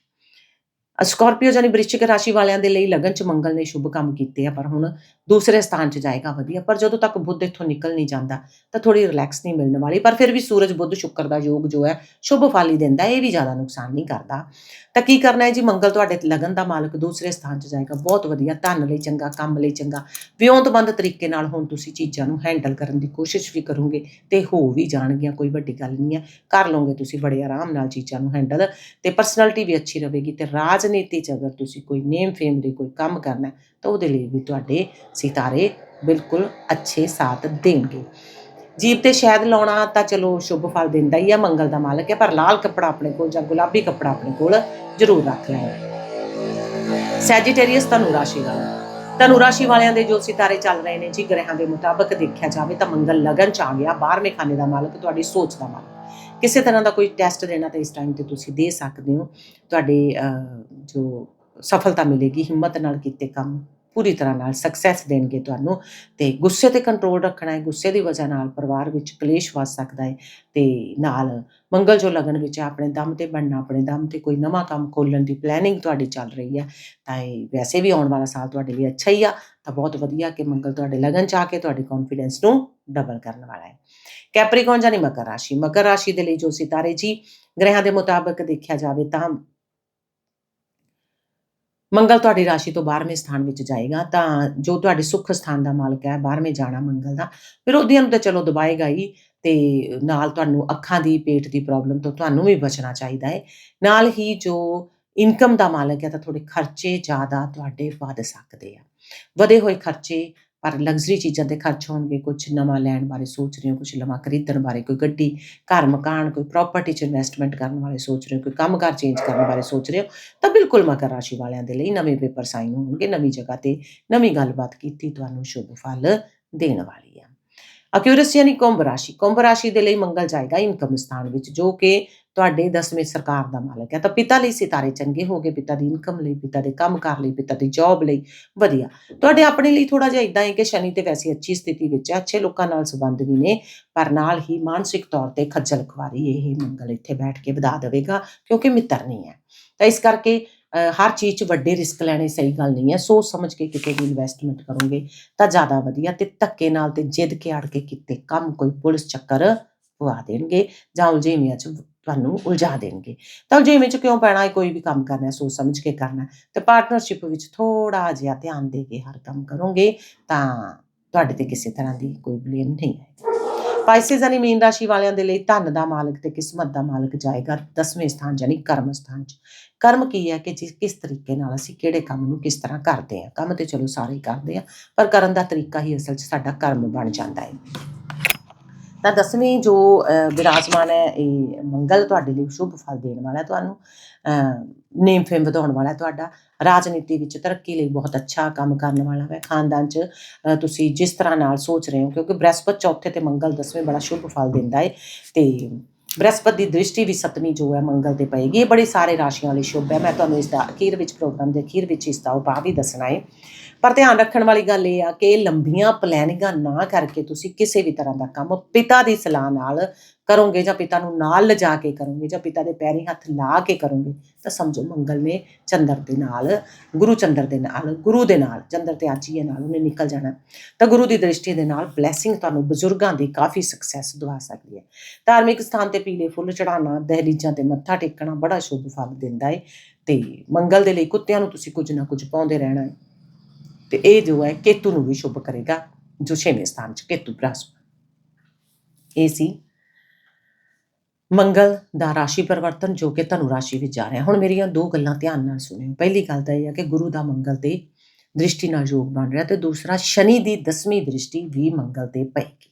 Speaker 1: ਸਕੋਰਪੀਓ ਜਾਨੀ ਵ੍ਰਿਸ਼ਚਿਕ ਰਾਸ਼ੀ ਵਾਲਿਆਂ ਦੇ ਲਈ ਲਗਨ ਚ ਮੰਗਲ ਨੇ ਸ਼ੁਭ ਕੰਮ ਕੀਤੇ ਆ, ਪਰ ਹੁਣ ਦੂਸਰੇ ਸਥਾਨ 'ਚ ਜਾਏਗਾ ਵਧੀਆ, ਪਰ ਜਦੋਂ ਤੱਕ ਬੁੱਧ ਇੱਥੋਂ ਨਿਕਲ ਨਹੀਂ ਜਾਂਦਾ, ਤਾਂ ਥੋੜੀ ਰਿਲੈਕਸ ਨਹੀਂ ਮਿਲਣ ਵਾਲੀ, ਪਰ ਫਿਰ ਵੀ ਸੂਰਜ ਬੁੱਧ ਸ਼ੁੱਕਰ ਦਾ ਯੋਗ ਜੋ ਹੈ, ਸ਼ੁਭ ਫਲ ਹੀ ਦਿੰਦਾ, ਇਹ ਵੀ ਜ਼ਿਆਦਾ ਨੁਕਸਾਨ ਨਹੀਂ ਕਰਦਾ। ਤਾਂ ਕੀ ਕਰਨਾ ਹੈ ਜੀ? ਮੰਗਲ ਤੁਹਾਡੇ ਲਗਨ ਦਾ ਮਾਲਕ ਦੂਸਰੇ ਸਥਾਨ 'ਚ ਜਾਏਗਾ, ਬਹੁਤ ਵਧੀਆ, ਧਨ ਲਈ ਚੰਗਾ, ਕੰਮ ਲਈ ਚੰਗਾ ਵਿਉਂਤਬੰਦ ਤਰੀਕੇ ਨਾਲ ਹੁਣ ਤੁਸੀਂ ਚੀਜ਼ਾਂ ਨੂੰ ਹੈਂਡਲ ਕਰਨ ਦੀ ਕੋਸ਼ਿਸ਼ ਵੀ ਕਰੋਗੇ, ਤੇ ਹੋ ਵੀ ਜਾਣਗੀਆਂ, ਕੋਈ ਵੱਡੀ ਗੱਲ ਨਹੀਂ ਹੈ, ਕਰ ਲਓਗੇ ਤੁਸੀਂ, ਬੜੇ ਆਰਾਮ ਨਾਲ ਚੀਜ਼ਾਂ ਨੂੰ ਹੈਂਡਲ ਤੇ ਪਰਸਨੈਲਿਟੀ ਵੀ ਅੱਛੀ ਰਹੇਗੀ, ਤੇ ਰਾਜਨੀਤੀ 'ਚ ਅਗਰ ਤੁਸੀਂ ਕੋਈ ਨੇਮ ਫੇਮ ਲਈ ਕੋਈ ਕੰਮ ਕਰਨਾ ਤਾਂ ਉਹਦੇ ਲਈ ਵੀ ਤੁਹਾਡੇ ਸਿਤਾਰੇ ਬਿਲਕੁਲ ਅੱਛੇ ਸਾਥ ਦੇਣਗੇ। ਜੀਭ ਤੇ ਸ਼ਹਿਦ ਲਾਉਣਾ ਤਾਂ ਚਲੋ ਸ਼ੁਭ ਫਲ ਦਿੰਦਾ ਹੀ ਆ, ਮੰਗਲ ਦਾ ਮਾਲਕ ਹੈ, ਪਰ ਲਾਲ ਕੱਪੜਾ ਆਪਣੇ ਕੋਲ ਜਾਂ ਗੁਲਾਬੀ ਕੱਪੜਾ ਆਪਣੇ ਕੋਲ ਜ਼ਰੂਰ ਰੱਖ ਲੈਣਾ ਸੈਜੀਟੇਰੀਅਸ ਧਨੁ ਰਾਸ਼ੀ ਵਾਲਾ। ਧਨੁ ਰਾਸ਼ੀ ਵਾਲਿਆਂ ਦੇ ਜੋ ਸਿਤਾਰੇ ਚੱਲ ਰਹੇ ਨੇ, ਜੀ ਗ੍ਰਹਿਾਂ ਦੇ ਮੁਤਾਬਕ ਦੇਖਿਆ ਜਾਵੇ ਤਾਂ ਮੰਗਲ ਲਗਨ ਚ ਆ ਗਿਆ 12ਵੇਂ ਖਾਨੇ ਦਾ ਮਾਲਕ, ਤੁਹਾਡੀ ਸੋਚ ਦਾ ਮਾਲਕ। ਕਿਸੇ ਤਰ੍ਹਾਂ ਦਾ ਕੋਈ ਟੈਸਟ ਦੇਣਾ ਤਾਂ ਇਸ ਟਾਈਮ ਤੇ ਤੁਸੀਂ ਦੇ ਸਕਦੇ ਹੋ। ਤੁਹਾਡੇ ਜੋ ਸਫਲਤਾ ਮਿਲੇਗੀ, ਹਿੰਮਤ ਨਾਲ ਕੀਤੇ ਕੰਮ ਪੂਰੀ ਤਰ੍ਹਾਂ ਨਾਲ ਸਕਸੈਸ ਦੇਣਗੇ ਤੁਹਾਨੂੰ। ਤੇ ਗੁੱਸੇ ਤੇ ਕੰਟਰੋਲ ਰੱਖਣਾ ਹੈ, ਗੁੱਸੇ ਦੀ ਵਜ੍ਹਾ ਨਾਲ ਪਰਿਵਾਰ ਵਿੱਚ ਕਲੇਸ਼ ਵੱਧ ਸਕਦਾ ਹੈ ਤੇ ਨਾਲ ਮੰਗਲ ਜੋ ਲਗਨ ਵਿੱਚ ਆਪਣੇ ਦਮ ਤੇ ਬਣਨਾ, ਆਪਣੇ ਦਮ ਤੇ ਕੋਈ ਨਵਾਂ ਕੰਮ ਖੋਲਣ ਦੀ ਪਲੈਨਿੰਗ ਤੁਹਾਡੀ ਚੱਲ ਰਹੀ ਹੈ, ਤਾਂ ਇਹ ਵੈਸੇ ਵੀ ਆਉਣ ਵਾਲਾ ਸਾਲ ਤੁਹਾਡੇ ਲਈ ਅੱਛਾ ਹੀ ਆ। ਤਾਂ ਬਹੁਤ ਵਧੀਆ ਕਿ ਮੰਗਲ ਤੁਹਾਡੇ ਲਗਨ ਚ ਆ ਕੇ ਤੁਹਾਡੇ ਕੌਨਫੀਡੈਂਸ ਨੂੰ ਡਬਲ ਕਰਨ ਵਾਲਾ ਹੈ। ਕੈਪਰੀਕੌਨ ਜਾਨੀ ਮਕਰ ਰਾਸ਼ੀ ਮਕਰ ਰਾਸ਼ੀ ਦੇ ਲਈ ਜੋ ਸਿਤਾਰੇ ਜੀ ਗ੍ਰਹਿਾਂ ਦੇ ਮੁਤਾਬਕ ਦੇਖਿਆ ਜਾਵੇ ਤਾਂ ਮੰਗਲ ਤੁਹਾਡੀ ਰਾਸ਼ੀ ਤੋਂ 12ਵੇਂ ਸਥਾਨ ਵਿੱਚ ਜਾਏਗਾ, ਤਾਂ ਜੋ ਤੁਹਾਡੇ ਸੁੱਖ ਸਥਾਨ ਦਾ ਮਾਲਕ ਹੈ 12ਵੇਂ ਜਾਣਾ ਮੰਗਲ ਦਾ। ਵਿਰੋਧੀਆਂ ਨੂੰ ਤਾਂ ਚਲੋ ਦਬਾਏਗਾ ਹੀ ਤੇ ਨਾਲ ਤੁਹਾਨੂੰ ਅੱਖਾਂ ਦੀ, ਪੇਟ ਦੀ ਪ੍ਰੋਬਲਮ ਤੋਂ ਤੁਹਾਨੂੰ ਵੀ ਬਚਣਾ ਚਾਹੀਦਾ ਹੈ। ਨਾਲ ਹੀ ਜੋ ਇਨਕਮ ਦਾ ਮਾਲਕ ਹੈ, ਤਾਂ ਥੋੜੇ ਖਰਚੇ ਜ਼ਿਆਦਾ ਤੁਹਾਡੇ ਵੱਧ ਸਕਦੇ ਆ। ਵਧੇ ਹੋਏ ਖਰਚੇ ਪਰ ਲਗਜ਼ਰੀ ਚੀਜ਼ਾਂ ਤੇ ਖਰਚ ਹੋਣਗੇ ਕੁਝ ਨਵਾਂ ਲੈਣ ਬਾਰੇ ਸੋਚ ਰਹੇ ਹੋ ਕੁਝ ਨਵਾਂ ਖਰੀਦਣ ਬਾਰੇ, ਕੋਈ ਗੱਡੀ, ਘਰ ਮਕਾਨ, ਕੋਈ ਪ੍ਰਾਪਰਟੀ 'ਚ ਇਨਵੈਸਟਮੈਂਟ ਕਰਨ ਬਾਰੇ ਸੋਚ ਰਹੇ ਹੋ, ਕੋਈ ਕੰਮਕਾਰ ਚੇਂਜ ਕਰਨ ਬਾਰੇ ਸੋਚ ਰਹੇ ਹੋ, ਤਾਂ ਬਿਲਕੁਲ ਮਕਰ ਰਾਸ਼ੀ ਵਾਲਿਆਂ ਦੇ ਲਈ ਨਵੇਂ ਪੇਪਰ ਸਾਈਨ ਹੋਣਗੇ, ਨਵੀਂ ਜਗ੍ਹਾ ਤੇ ਨਵੀਂ ਗੱਲਬਾਤ ਕੀਤੀ, ਤੁਹਾਨੂੰ ਸ਼ੁਭ ਫਲ ਦੇਣ ਵਾਲੀ ਹੈ ਅਕਿਊਰਸ ਯਾਨੀ ਕੁੰਭ ਰਾਸ਼ੀ ਕੁੰਭ ਰਾਸ਼ੀ ਦੇ ਲਈ ਮੰਗਲ ਜਾਏਗਾ ਇਨਕਮ ਸਥਾਨ ਵਿੱਚ, ਜੋ ਕਿ ਤੁਹਾਡੇ 10ਵੇਂ ਸਰਕਾਰ ਦਾ ਮਾਲਕ ਹੈ। ਤਾਂ ਪਿਤਾ ਲਈ ਸਿਤਾਰੇ ਚੰਗੇ ਹੋਗੇ ਪਿਤਾ ਦੀ ਇਨਕਮ ਲਈ, ਪਿਤਾ ਦੇ ਕੰਮਕਾਰ ਲਈ, ਪਿਤਾ ਦੀ ਜੌਬ ਲਈ, ਵਧੀਆ। ਤੁਹਾਡੇ ਆਪਣੇ ਲਈ ਥੋੜਾ ਜਿਹਾ ਇਦਾਂ ਹੈ ਕਿ ਸ਼ਨੀ ਤੇ ਵੈਸੇ ਅੱਛੀ ਸਥਿਤੀ ਵਿੱਚ ਹੈ, ਅੱਛੇ ਲੋਕਾਂ ਨਾਲ ਸੰਬੰਧ ਵੀ ਨੇ, ਪਰ ਨਾਲ ਹੀ ਮਾਨਸਿਕ ਤੌਰ ਤੇ ਖੱਜਲ ਖੁਆਰੀ ਇਹ ਮੰਗਲ ਇੱਥੇ ਬੈਠ ਕੇ ਵਧਾ ਦੇਵੇਗਾ, ਕਿਉਂਕਿ ਮਿੱਤਰ ਨਹੀਂ ਹੈ। ਤਾਂ ਇਸ ਕਰਕੇ ਹਰ ਚੀਜ਼ 'ਚ ਵੱਡੇ ਰਿਸਕ ਲੈਣੇ ਸਹੀ ਗੱਲ ਨਹੀਂ ਹੈ, ਸੋਚ ਸਮਝ ਕੇ ਕਿਤੇ ਵੀ ਇਨਵੈਸਟਮੈਂਟ ਕਰੋਗੇ ਤਾਂ ਜ਼ਿਆਦਾ ਵਧੀਆ ਤੇ ਧੱਕੇ ਨਾਲ ਤੇ ਜਿੱਦ ਕੇ ਅੜ ਕੇ ਕੀਤੇ ਕੰਮ ਕੋਈ ਪੁਲਿਸ ਚੱਕਰ ਪਵਾ ਦੇਣਗੇ ਜਾਂ ਉਲਝੇਵਿਆਂ 'ਚ ਤੁਹਾਨੂੰ ਉਲਝਾ ਦੇਣਗੇ। ਤਾਂ ਉਲਝੇਵੇਂ 'ਚ ਕਿਉਂ ਪੈਣਾ ਹੈ? ਕੋਈ ਵੀ ਕੰਮ ਕਰਨਾ ਸੋਚ ਸਮਝ ਕੇ ਕਰਨਾ ਹੈ। ਤੇ ਪਾਰਟਨਰਸ਼ਿਪ ਵਿੱਚ ਥੋੜਾ ਜਿਹਾ ਧਿਆਨ ਦੇ ਕੇ ਹਰ ਕੰਮ ਕਰੋਗੇ ਤਾਂ ਤੁਹਾਡੇ ਤੇ ਕਿਸੇ ਤਰ੍ਹਾਂ ਦੀ ਕੋਈ ਬਲੇਮ ਨਹੀਂ ਹੈ ਪਾਈਸਿਸ ਯਾਨੀ ਮੀਨ ਰਾਸ਼ੀ ਵਾਲਿਆਂ ਦੇ ਲਈ ਧਨ ਦਾ ਮਾਲਕ ਤੇ ਕਿਸਮਤ ਦਾ ਮਾਲਕ ਜਾਏਗਾ 10ਵੇਂ ਸਥਾਨ ਯਾਨੀ ਕਰਮ ਸਥਾਨ 'ਚ। ਕਰਮ ਕੀ ਹੈ ਕਿ ਜਿਸ ਕਿਸ ਤਰੀਕੇ ਨਾਲ ਅਸੀਂ ਕਿਹੜੇ ਕੰਮ ਨੂੰ ਕਿਸ ਤਰ੍ਹਾਂ ਕਰਦੇ ਹਾਂ। ਕੰਮ ਤੇ ਚਲੋ ਸਾਰੇ ਹੀ ਕਰਦੇ ਆ ਪਰ ਕਰਨ ਦਾ ਤਰੀਕਾ ਹੀ ਅਸਲ 'ਚ ਸਾਡਾ ਕਰਮ ਬਣ ਜਾਂਦਾ ਹੈ। ਤਾਂ ਦਸਵੀਂ ਜੋ ਅਹ, ਵਿਰਾਜਮਾਨ ਹੈ ਇਹ ਮੰਗਲ ਤੁਹਾਡੇ ਲਈ ਸ਼ੁਭ ਫਲ ਦੇਣ ਵਾਲਾ ਤੁਹਾਨੂੰ। ਨੇਮ ਫੇਮ ਵਧਾਉਣ ਵਾਲਾ ਤੁਹਾਡਾ। ਰਾਜਨੀਤੀ ਵਿੱਚ ਤਰੱਕੀ ਲਈ ਬਹੁਤ ਅੱਛਾ ਕੰਮ ਕਰਨ ਵਾਲਾ ਹੈ। ਖਾਨਦਾਨ 'ਚ ਤੁਸੀਂ ਜਿਸ ਤਰ੍ਹਾਂ ਨਾਲ ਸੋਚ ਰਹੇ ਹੋ, ਕਿਉਂਕਿ ਬ੍ਰਹਸਪਤ ਚੌਥੇ ਤੇ ਮੰਗਲ ਦਸਵੇਂ ਬੜਾ ਸ਼ੁਭ ਫਲ ਦਿੰਦਾ ਹੈ। ਤੇ ਬ੍ਰਹਸਪਤ ਦੀ ਦ੍ਰਿਸ਼ਟੀ ਵੀ ਸੱਤਵੀਂ ਜੋ ਹੈ ਮੰਗਲ ਤੇ ਪਏਗੀ। ਇਹ ਬੜੇ ਸਾਰੇ ਰਾਸ਼ੀਆਂ ਲਈ ਸ਼ੁਭ ਹੈ। ਮੈਂ ਤੁਹਾਨੂੰ ਇਸ ਦਾ ਅਖੀਰ ਵਿੱਚ ਪ੍ਰੋਗਰਾਮ ਦੇ ਅਖੀਰ ਵਿੱਚ ਇਸ ਦਾ ਉਪਾਅ ਵੀ ਦੱਸਣਾ ਹੈ। ਪਰ ਧਿਆਨ ਰੱਖਣ ਵਾਲੀ ਗੱਲ ਇਹ ਆ ਕਿ ਲੰਬੀਆਂ ਪਲੈਨਿੰਗਾਂ ਨਾ ਕਰਕੇ ਤੁਸੀਂ ਕਿਸੇ ਵੀ ਤਰ੍ਹਾਂ ਦਾ ਕੰਮ ਪਿਤਾ ਦੀ ਸਲਾਹ ਨਾਲ ਕਰੋਗੇ ਜਾਂ ਪਿਤਾ ਨੂੰ ਨਾਲ ਲਿਜਾ ਕੇ ਕਰੋਗੇ ਜਾਂ ਪਿਤਾ ਦੇ ਪੈਰੀਂ ਹੱਥ ਲਾ ਕੇ ਕਰੋਗੇ, ਤਾਂ ਸਮਝੋ ਮੰਗਲ ਨੇ ਚੰਦਰ ਦੇ ਨਾਲ, ਗੁਰੂ ਚੰਦਰ ਦੇ ਨਾਲ, ਗੁਰੂ ਦੇ ਨਾਲ, ਚੰਦਰ ਤੇ ਆਚੀਏ ਨਾਲ ਉਹਨੇ ਨਿਕਲ ਜਾਣਾ। ਤਾਂ ਗੁਰੂ ਦੀ ਦ੍ਰਿਸ਼ਟੀ ਦੇ ਨਾਲ ਬਲੇਸਿੰਗ ਤੁਹਾਨੂੰ ਬਜ਼ੁਰਗਾਂ ਦੀ ਕਾਫੀ ਸਕਸੈਸ ਦਵਾ ਸਕਦੀ ਹੈ। ਧਾਰਮਿਕ ਸਥਾਨ ਤੇ ਪੀਲੇ ਫੁੱਲ ਚੜਾਉਣਾ ਦਹਲੀਜ਼ਾਂ ਤੇ ਮੱਥਾ ਟੇਕਣਾ ਬੜਾ ਸ਼ੁਭ ਫਲ ਦਿੰਦਾ ਹੈ। ਤੇ ਮੰਗਲ ਦੇ ਲਈ ਕੁੱਤਿਆਂ ਨੂੰ ਤੁਸੀਂ ਕੁਝ ਨਾ ਕੁਝ ਪਾਉਂਦੇ ਰਹਿਣਾ ਹੈ। ਤੇ ਇਹ ਜੋ ਹੈ, ਕੇਤੂ ਨੂੰ ਵੀ ਸ਼ੁਭ ਕਰੇਗਾ, ਜੋ ਛੇਵੇਂ ਸਥਾਨ 'ਚ ਕੇਤੂ ਬ੍ਰਹਸਪਤ ਇਹ ਸੀ ਮੰਗਲ ਦਾ ਰਾਸ਼ੀ ਪਰਿਵਰਤਨ ਜੋ ਕਿ ਧਨੁ ਰਾਸ਼ੀ ਵਿੱਚ ਜਾ ਰਿਹਾ। ਹੁਣ ਮੇਰੀਆਂ ਦੋ ਗੱਲਾਂ ਧਿਆਨ ਨਾਲ ਸੁਣਿਓ। ਪਹਿਲੀ ਗੱਲ ਤਾਂ ਇਹ ਹੈ ਕਿ ਗੁਰੂ ਦਾ ਮੰਗਲ ਤੇ ਦ੍ਰਿਸ਼ਟੀ ਨਾਲ ਯੋਗ ਬਣ ਰਿਹਾ ਤੇ ਦੂਸਰਾ ਸ਼ਨੀ ਦੀ 10ਵੀਂ ਦ੍ਰਿਸ਼ਟੀ ਵੀ ਮੰਗਲ ਤੇ ਪਏਗੀ।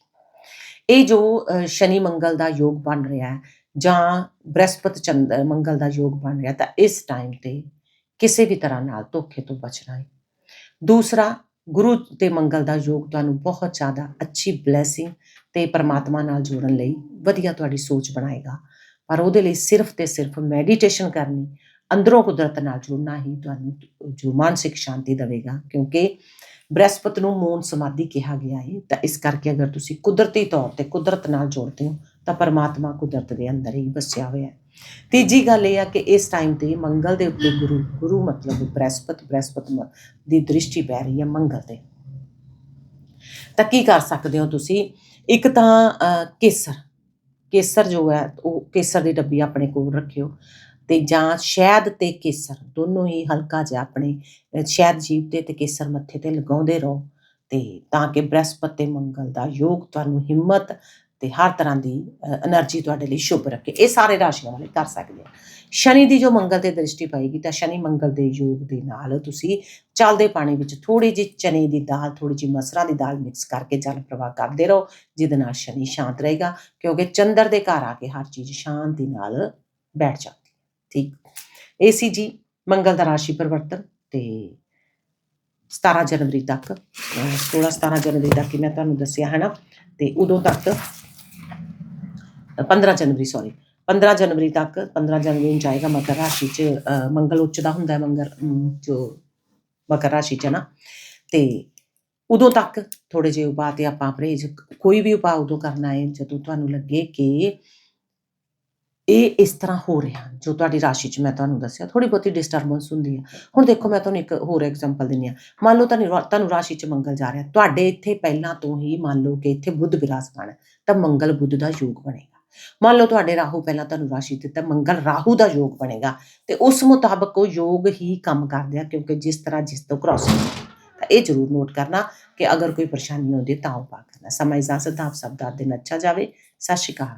Speaker 1: ਇਹ ਜੋ ਸ਼ਨੀ ਮੰਗਲ ਦਾ ਯੋਗ ਬਣ ਰਿਹਾ ਹੈ ਜਾਂ ਬ੍ਰਹਸਪਤ ਚੰਦ ਮੰਗਲ ਦਾ ਯੋਗ ਬਣ ਰਿਹਾ ਤਾਂ ਇਸ ਟਾਈਮ ਤੇ ਕਿਸੇ ਵੀ ਤਰ੍ਹਾਂ ਨਾਲ ਧੋਖੇ ਤੋਂ ਬਚਣਾ ਹੈ। ਦੂਸਰਾ, ਗੁਰੂ ਤੇ ਮੰਗਲ ਦਾ ਯੋਗ ਤੁਹਾਨੂੰ ਬਹੁਤ ਜ਼ਿਆਦਾ ਅੱਛੀ ਬਲੇਸਿੰਗ ਤੇ ਪਰਮਾਤਮਾ ਨਾਲ ਜੋੜਨ ਲਈ ਵਧੀਆ ਤੁਹਾਡੀ ਸੋਚ ਬਣਾਏਗਾ। ਪਰ ਉਹਦੇ ਲਈ ਸਿਰਫ ਤੇ ਸਿਰਫ ਮੈਡੀਟੇਸ਼ਨ ਕਰਨੀ ਅੰਦਰੋਂ ਕੁਦਰਤ ਨਾਲ ਜੁੜਨਾ ਹੀ ਤੁਹਾਨੂੰ ਜੋ ਮਾਨਸਿਕ ਸ਼ਾਂਤੀ ਦੇਵੇਗਾ। ਕਿਉਂਕਿ ਬ੍ਰਹਿਸਪਤ ਨੂੰ ਮੌਨ ਸਮਾਧੀ ਕਿਹਾ ਗਿਆ ਹੈ ਤਾਂ ਇਸ ਕਰਕੇ ਅਗਰ ਤੁਸੀਂ ਕੁਦਰਤੀ ਤੌਰ ਤੇ ਕੁਦਰਤ ਨਾਲ ਜੁੜਦੇ ਹੋ, ਤਾਂ ਪਰਮਾਤਮਾ ਕੁਦਰਤ ਦੇ ਅੰਦਰ ਹੀ ਵਸਿਆ ਹੋਇਆ ਹੈ। ਤੀਜੀ ਗੱਲ ਇਹ ਆ ਕਿ ਇਸ ਟਾਈਮ ਤੇ ਮੰਗਲ ਦੇ ਉੱਤੇ ਗੁਰੂ ਗੁਰੂ ਮਤਲਬ ਬ੍ਰਹਿਸਪਤ ਬ੍ਰਹਿਸਪਤ ਦੀ ਦ੍ਰਿਸ਼ਟੀ ਪੈ ਰਹੀ ਹੈ ਮੰਗਲ ਤੇ। ਤਾਂ ਕੀ ਕਰ ਸਕਦੇ ਹੋ ਤੁਸੀਂ? ਇੱਕ ਤਾਂ ਕੇਸਰ। ਕੇਸਰ ਜੋ ਹੈ, ਉਹ ਕੇਸਰ ਦੀ ਡੱਬੀ ਆਪਣੇ ਕੋਲ ਰੱਖਿਓ ਤੇ ਜਾਂ ਸ਼ਹਿਦ ਤੇ ਕੇਸਰ, ਦੋਨੋਂ ਹੀ ਹਲਕਾ ਜਿਹਾ ਆਪਣੇ ਸ਼ਹਿਦ ਜੀਭ ਤੇ ਤੇ ਕੇਸਰ ਮੱਥੇ ਤੇ ਲਗਾਉਂਦੇ ਰਹੋ ਤੇ ਤਾਂ ਕਿ ਬ੍ਰਹਸਪਤ ਮੰਗਲ ਦਾ ਯੋਗ, ਤੁਹਾਨੂੰ ਹਿੰਮਤ ਤੇ ਹਰ ਤਰ੍ਹਾਂ ਦੀ એનર્ਜੀ ਤੁਹਾਡੇ ਲਈ ਸ਼ੁਭ ਰੱਖੇ। ਇਹ ਸਾਰੇ ਰਾਸ਼ੀਆਂ ਵਾਲੇ ਕਰ ਸਕਦੇ ਆ। ਸ਼ਨੀ ਦੀ ਜੋ ਮੰਗਲ ਤੇ ਦ੍ਰਿਸ਼ਟੀ ਪਾਏਗੀ ਤਾਂ ਸ਼ਨੀ ਮੰਗਲ ਦੇ ਯੋਗ ਦੇ ਨਾਲ ਤੁਸੀਂ ਚਲਦੇ ਪਾਣੀ ਵਿੱਚ ਥੋੜੀ ਜਿਹੀ ਚਨੇ ਦੀ ਦਾਲ ਥੋੜੀ ਜਿਹੀ ਮਸਰਾਂ ਦੀ ਦਾਲ ਮਿਕਸ ਕਰਕੇ ਜਲ ਪ੍ਰਵਾਹ ਕਰਦੇ ਰਹੋ, ਜਿਹਦੇ ਨਾਲ ਸ਼ਨੀ ਸ਼ਾਂਤ ਰਹੇਗਾ, ਕਿਉਂਕਿ ਚੰਦਰ ਦੇ ਘਰ ਆ ਕੇ ਹਰ ਚੀਜ਼ ਸ਼ਾਂਤੀ ਨਾਲ ਬੈਠ ਜਾਂਦੀ ਠੀਕ? ਇਹ ਸੀ ਜੀ ਮੰਗਲ ਦਾ ਰਾਸ਼ੀ ਪਰਿਵਰਤਨ ਤੇ 17 ਜਨਵਰੀ ਤੱਕ 16 17 ਜਨਵਰੀ ਤੱਕ ਮੈਂ ਤੁਹਾਨੂੰ ਦੱਸਿਆ ਹੈ ਨਾ ਤੇ ਉਦੋਂ ਤੱਕ 15 ਜਨਵਰੀ ਸੌਰੀ 15 ਜਨਵਰੀ ਤੱਕ 15 ਜਨਵਰੀ ਨੂੰ ਜਾਏਗਾ ਮਕਰ ਰਾਸ਼ੀ ਚ ਅਹ, ਮੰਗਲ ਉੱਚਦਾ ਹੁੰਦਾ ਹੈ ਮੰਗਲ ਅਮ, ਜੋ ਮਕਰ ਰਾਸ਼ੀ ਚ ਨਾ। ਤੇ ਉਦੋਂ ਤੱਕ ਥੋੜੇ ਜਿਹੇ ਉਪਾਅ ਤੇ ਆਪਾਂ ਪਰਹੇਜ਼ ਕੋਈ ਵੀ ਉਪਾਅ ਉਦੋਂ ਕਰਨਾ ਹੈ ਜਦੋਂ ਤੁਹਾਨੂੰ ਲੱਗੇ ਕਿ ਇਹ ਇਸ ਤਰ੍ਹਾਂ ਹੋ ਰਿਹਾ ਜੋ ਤੁਹਾਡੀ ਰਾਸ਼ੀ ਚ ਮੈਂ ਤੁਹਾਨੂੰ ਦੱਸਿਆ ਥੋੜੀ ਬਹੁਤੀ ਡਿਸਟਰਬੈਂਸ ਹੁੰਦੀ ਹੈ। ਹੁਣ ਦੇਖੋ ਮੈਂ ਤੁਹਾਨੂੰ ਇੱਕ ਹੋਰ ਐਗਜ਼ਾਮਪਲ ਦਿੰਨੀ ਆ ਮੰਨ ਲਓ ਤੁਹਾਨੂੰ ਤੁਹਾਨੂੰ ਰਾਸ਼ੀ ਚ ਮੰਗਲ ਜਾ ਰਿਹਾ ਤੁਹਾਡੇ ਇੱਥੇ ਪਹਿਲਾਂ ਤੋਂ ਹੀ ਮੰਨ ਲਓ ਕਿ ਇੱਥੇ ਬੁੱਧ ਵਿਰਾਜਮਾਨ ਹੈ ਤਾਂ ਮੰਗਲ ਬੁੱਧ ਦਾ ਯੋਗ ਬਣੇਗਾ। ਮੰਨ ਲਓ ਤੁਹਾਡੇ ਰਾਹੂ ਪਹਿਲਾਂ ਤੁਹਾਨੂੰ ਰਾਸ਼ੀ ਦਿੱਤਾ, ਮੰਗਲ ਰਾਹੂ ਦਾ ਯੋਗ ਬਣੇਗਾ ਤੇ ਉਸ ਮੁਤਾਬਕ ਉਹ ਯੋਗ ਹੀ ਕੰਮ ਕਰਦੇ ਆ ਕਿਉਂਕਿ ਜਿਸ ਤਰ੍ਹਾਂ ਜਿਸ ਤੋਂ ਕ੍ਰਾਸ ਤਾਂ ਇਹ ਜ਼ਰੂਰ ਨੋਟ ਕਰਨਾ ਕਿ ਅਗਰ ਕੋਈ ਪਰੇਸ਼ਾਨੀ ਆਉਂਦੀ ਹੈ ਤਾਂ ਉਪਾਅ ਕਰਨਾ। ਸਮਾਂ ਇਜਾਜ਼ਤ, ਆਪ ਸਭ ਦਾ ਦਿਨ ਅੱਛਾ ਜਾਵੇ। ਸਤਿ ਸ਼੍ਰੀ ਅਕਾਲ।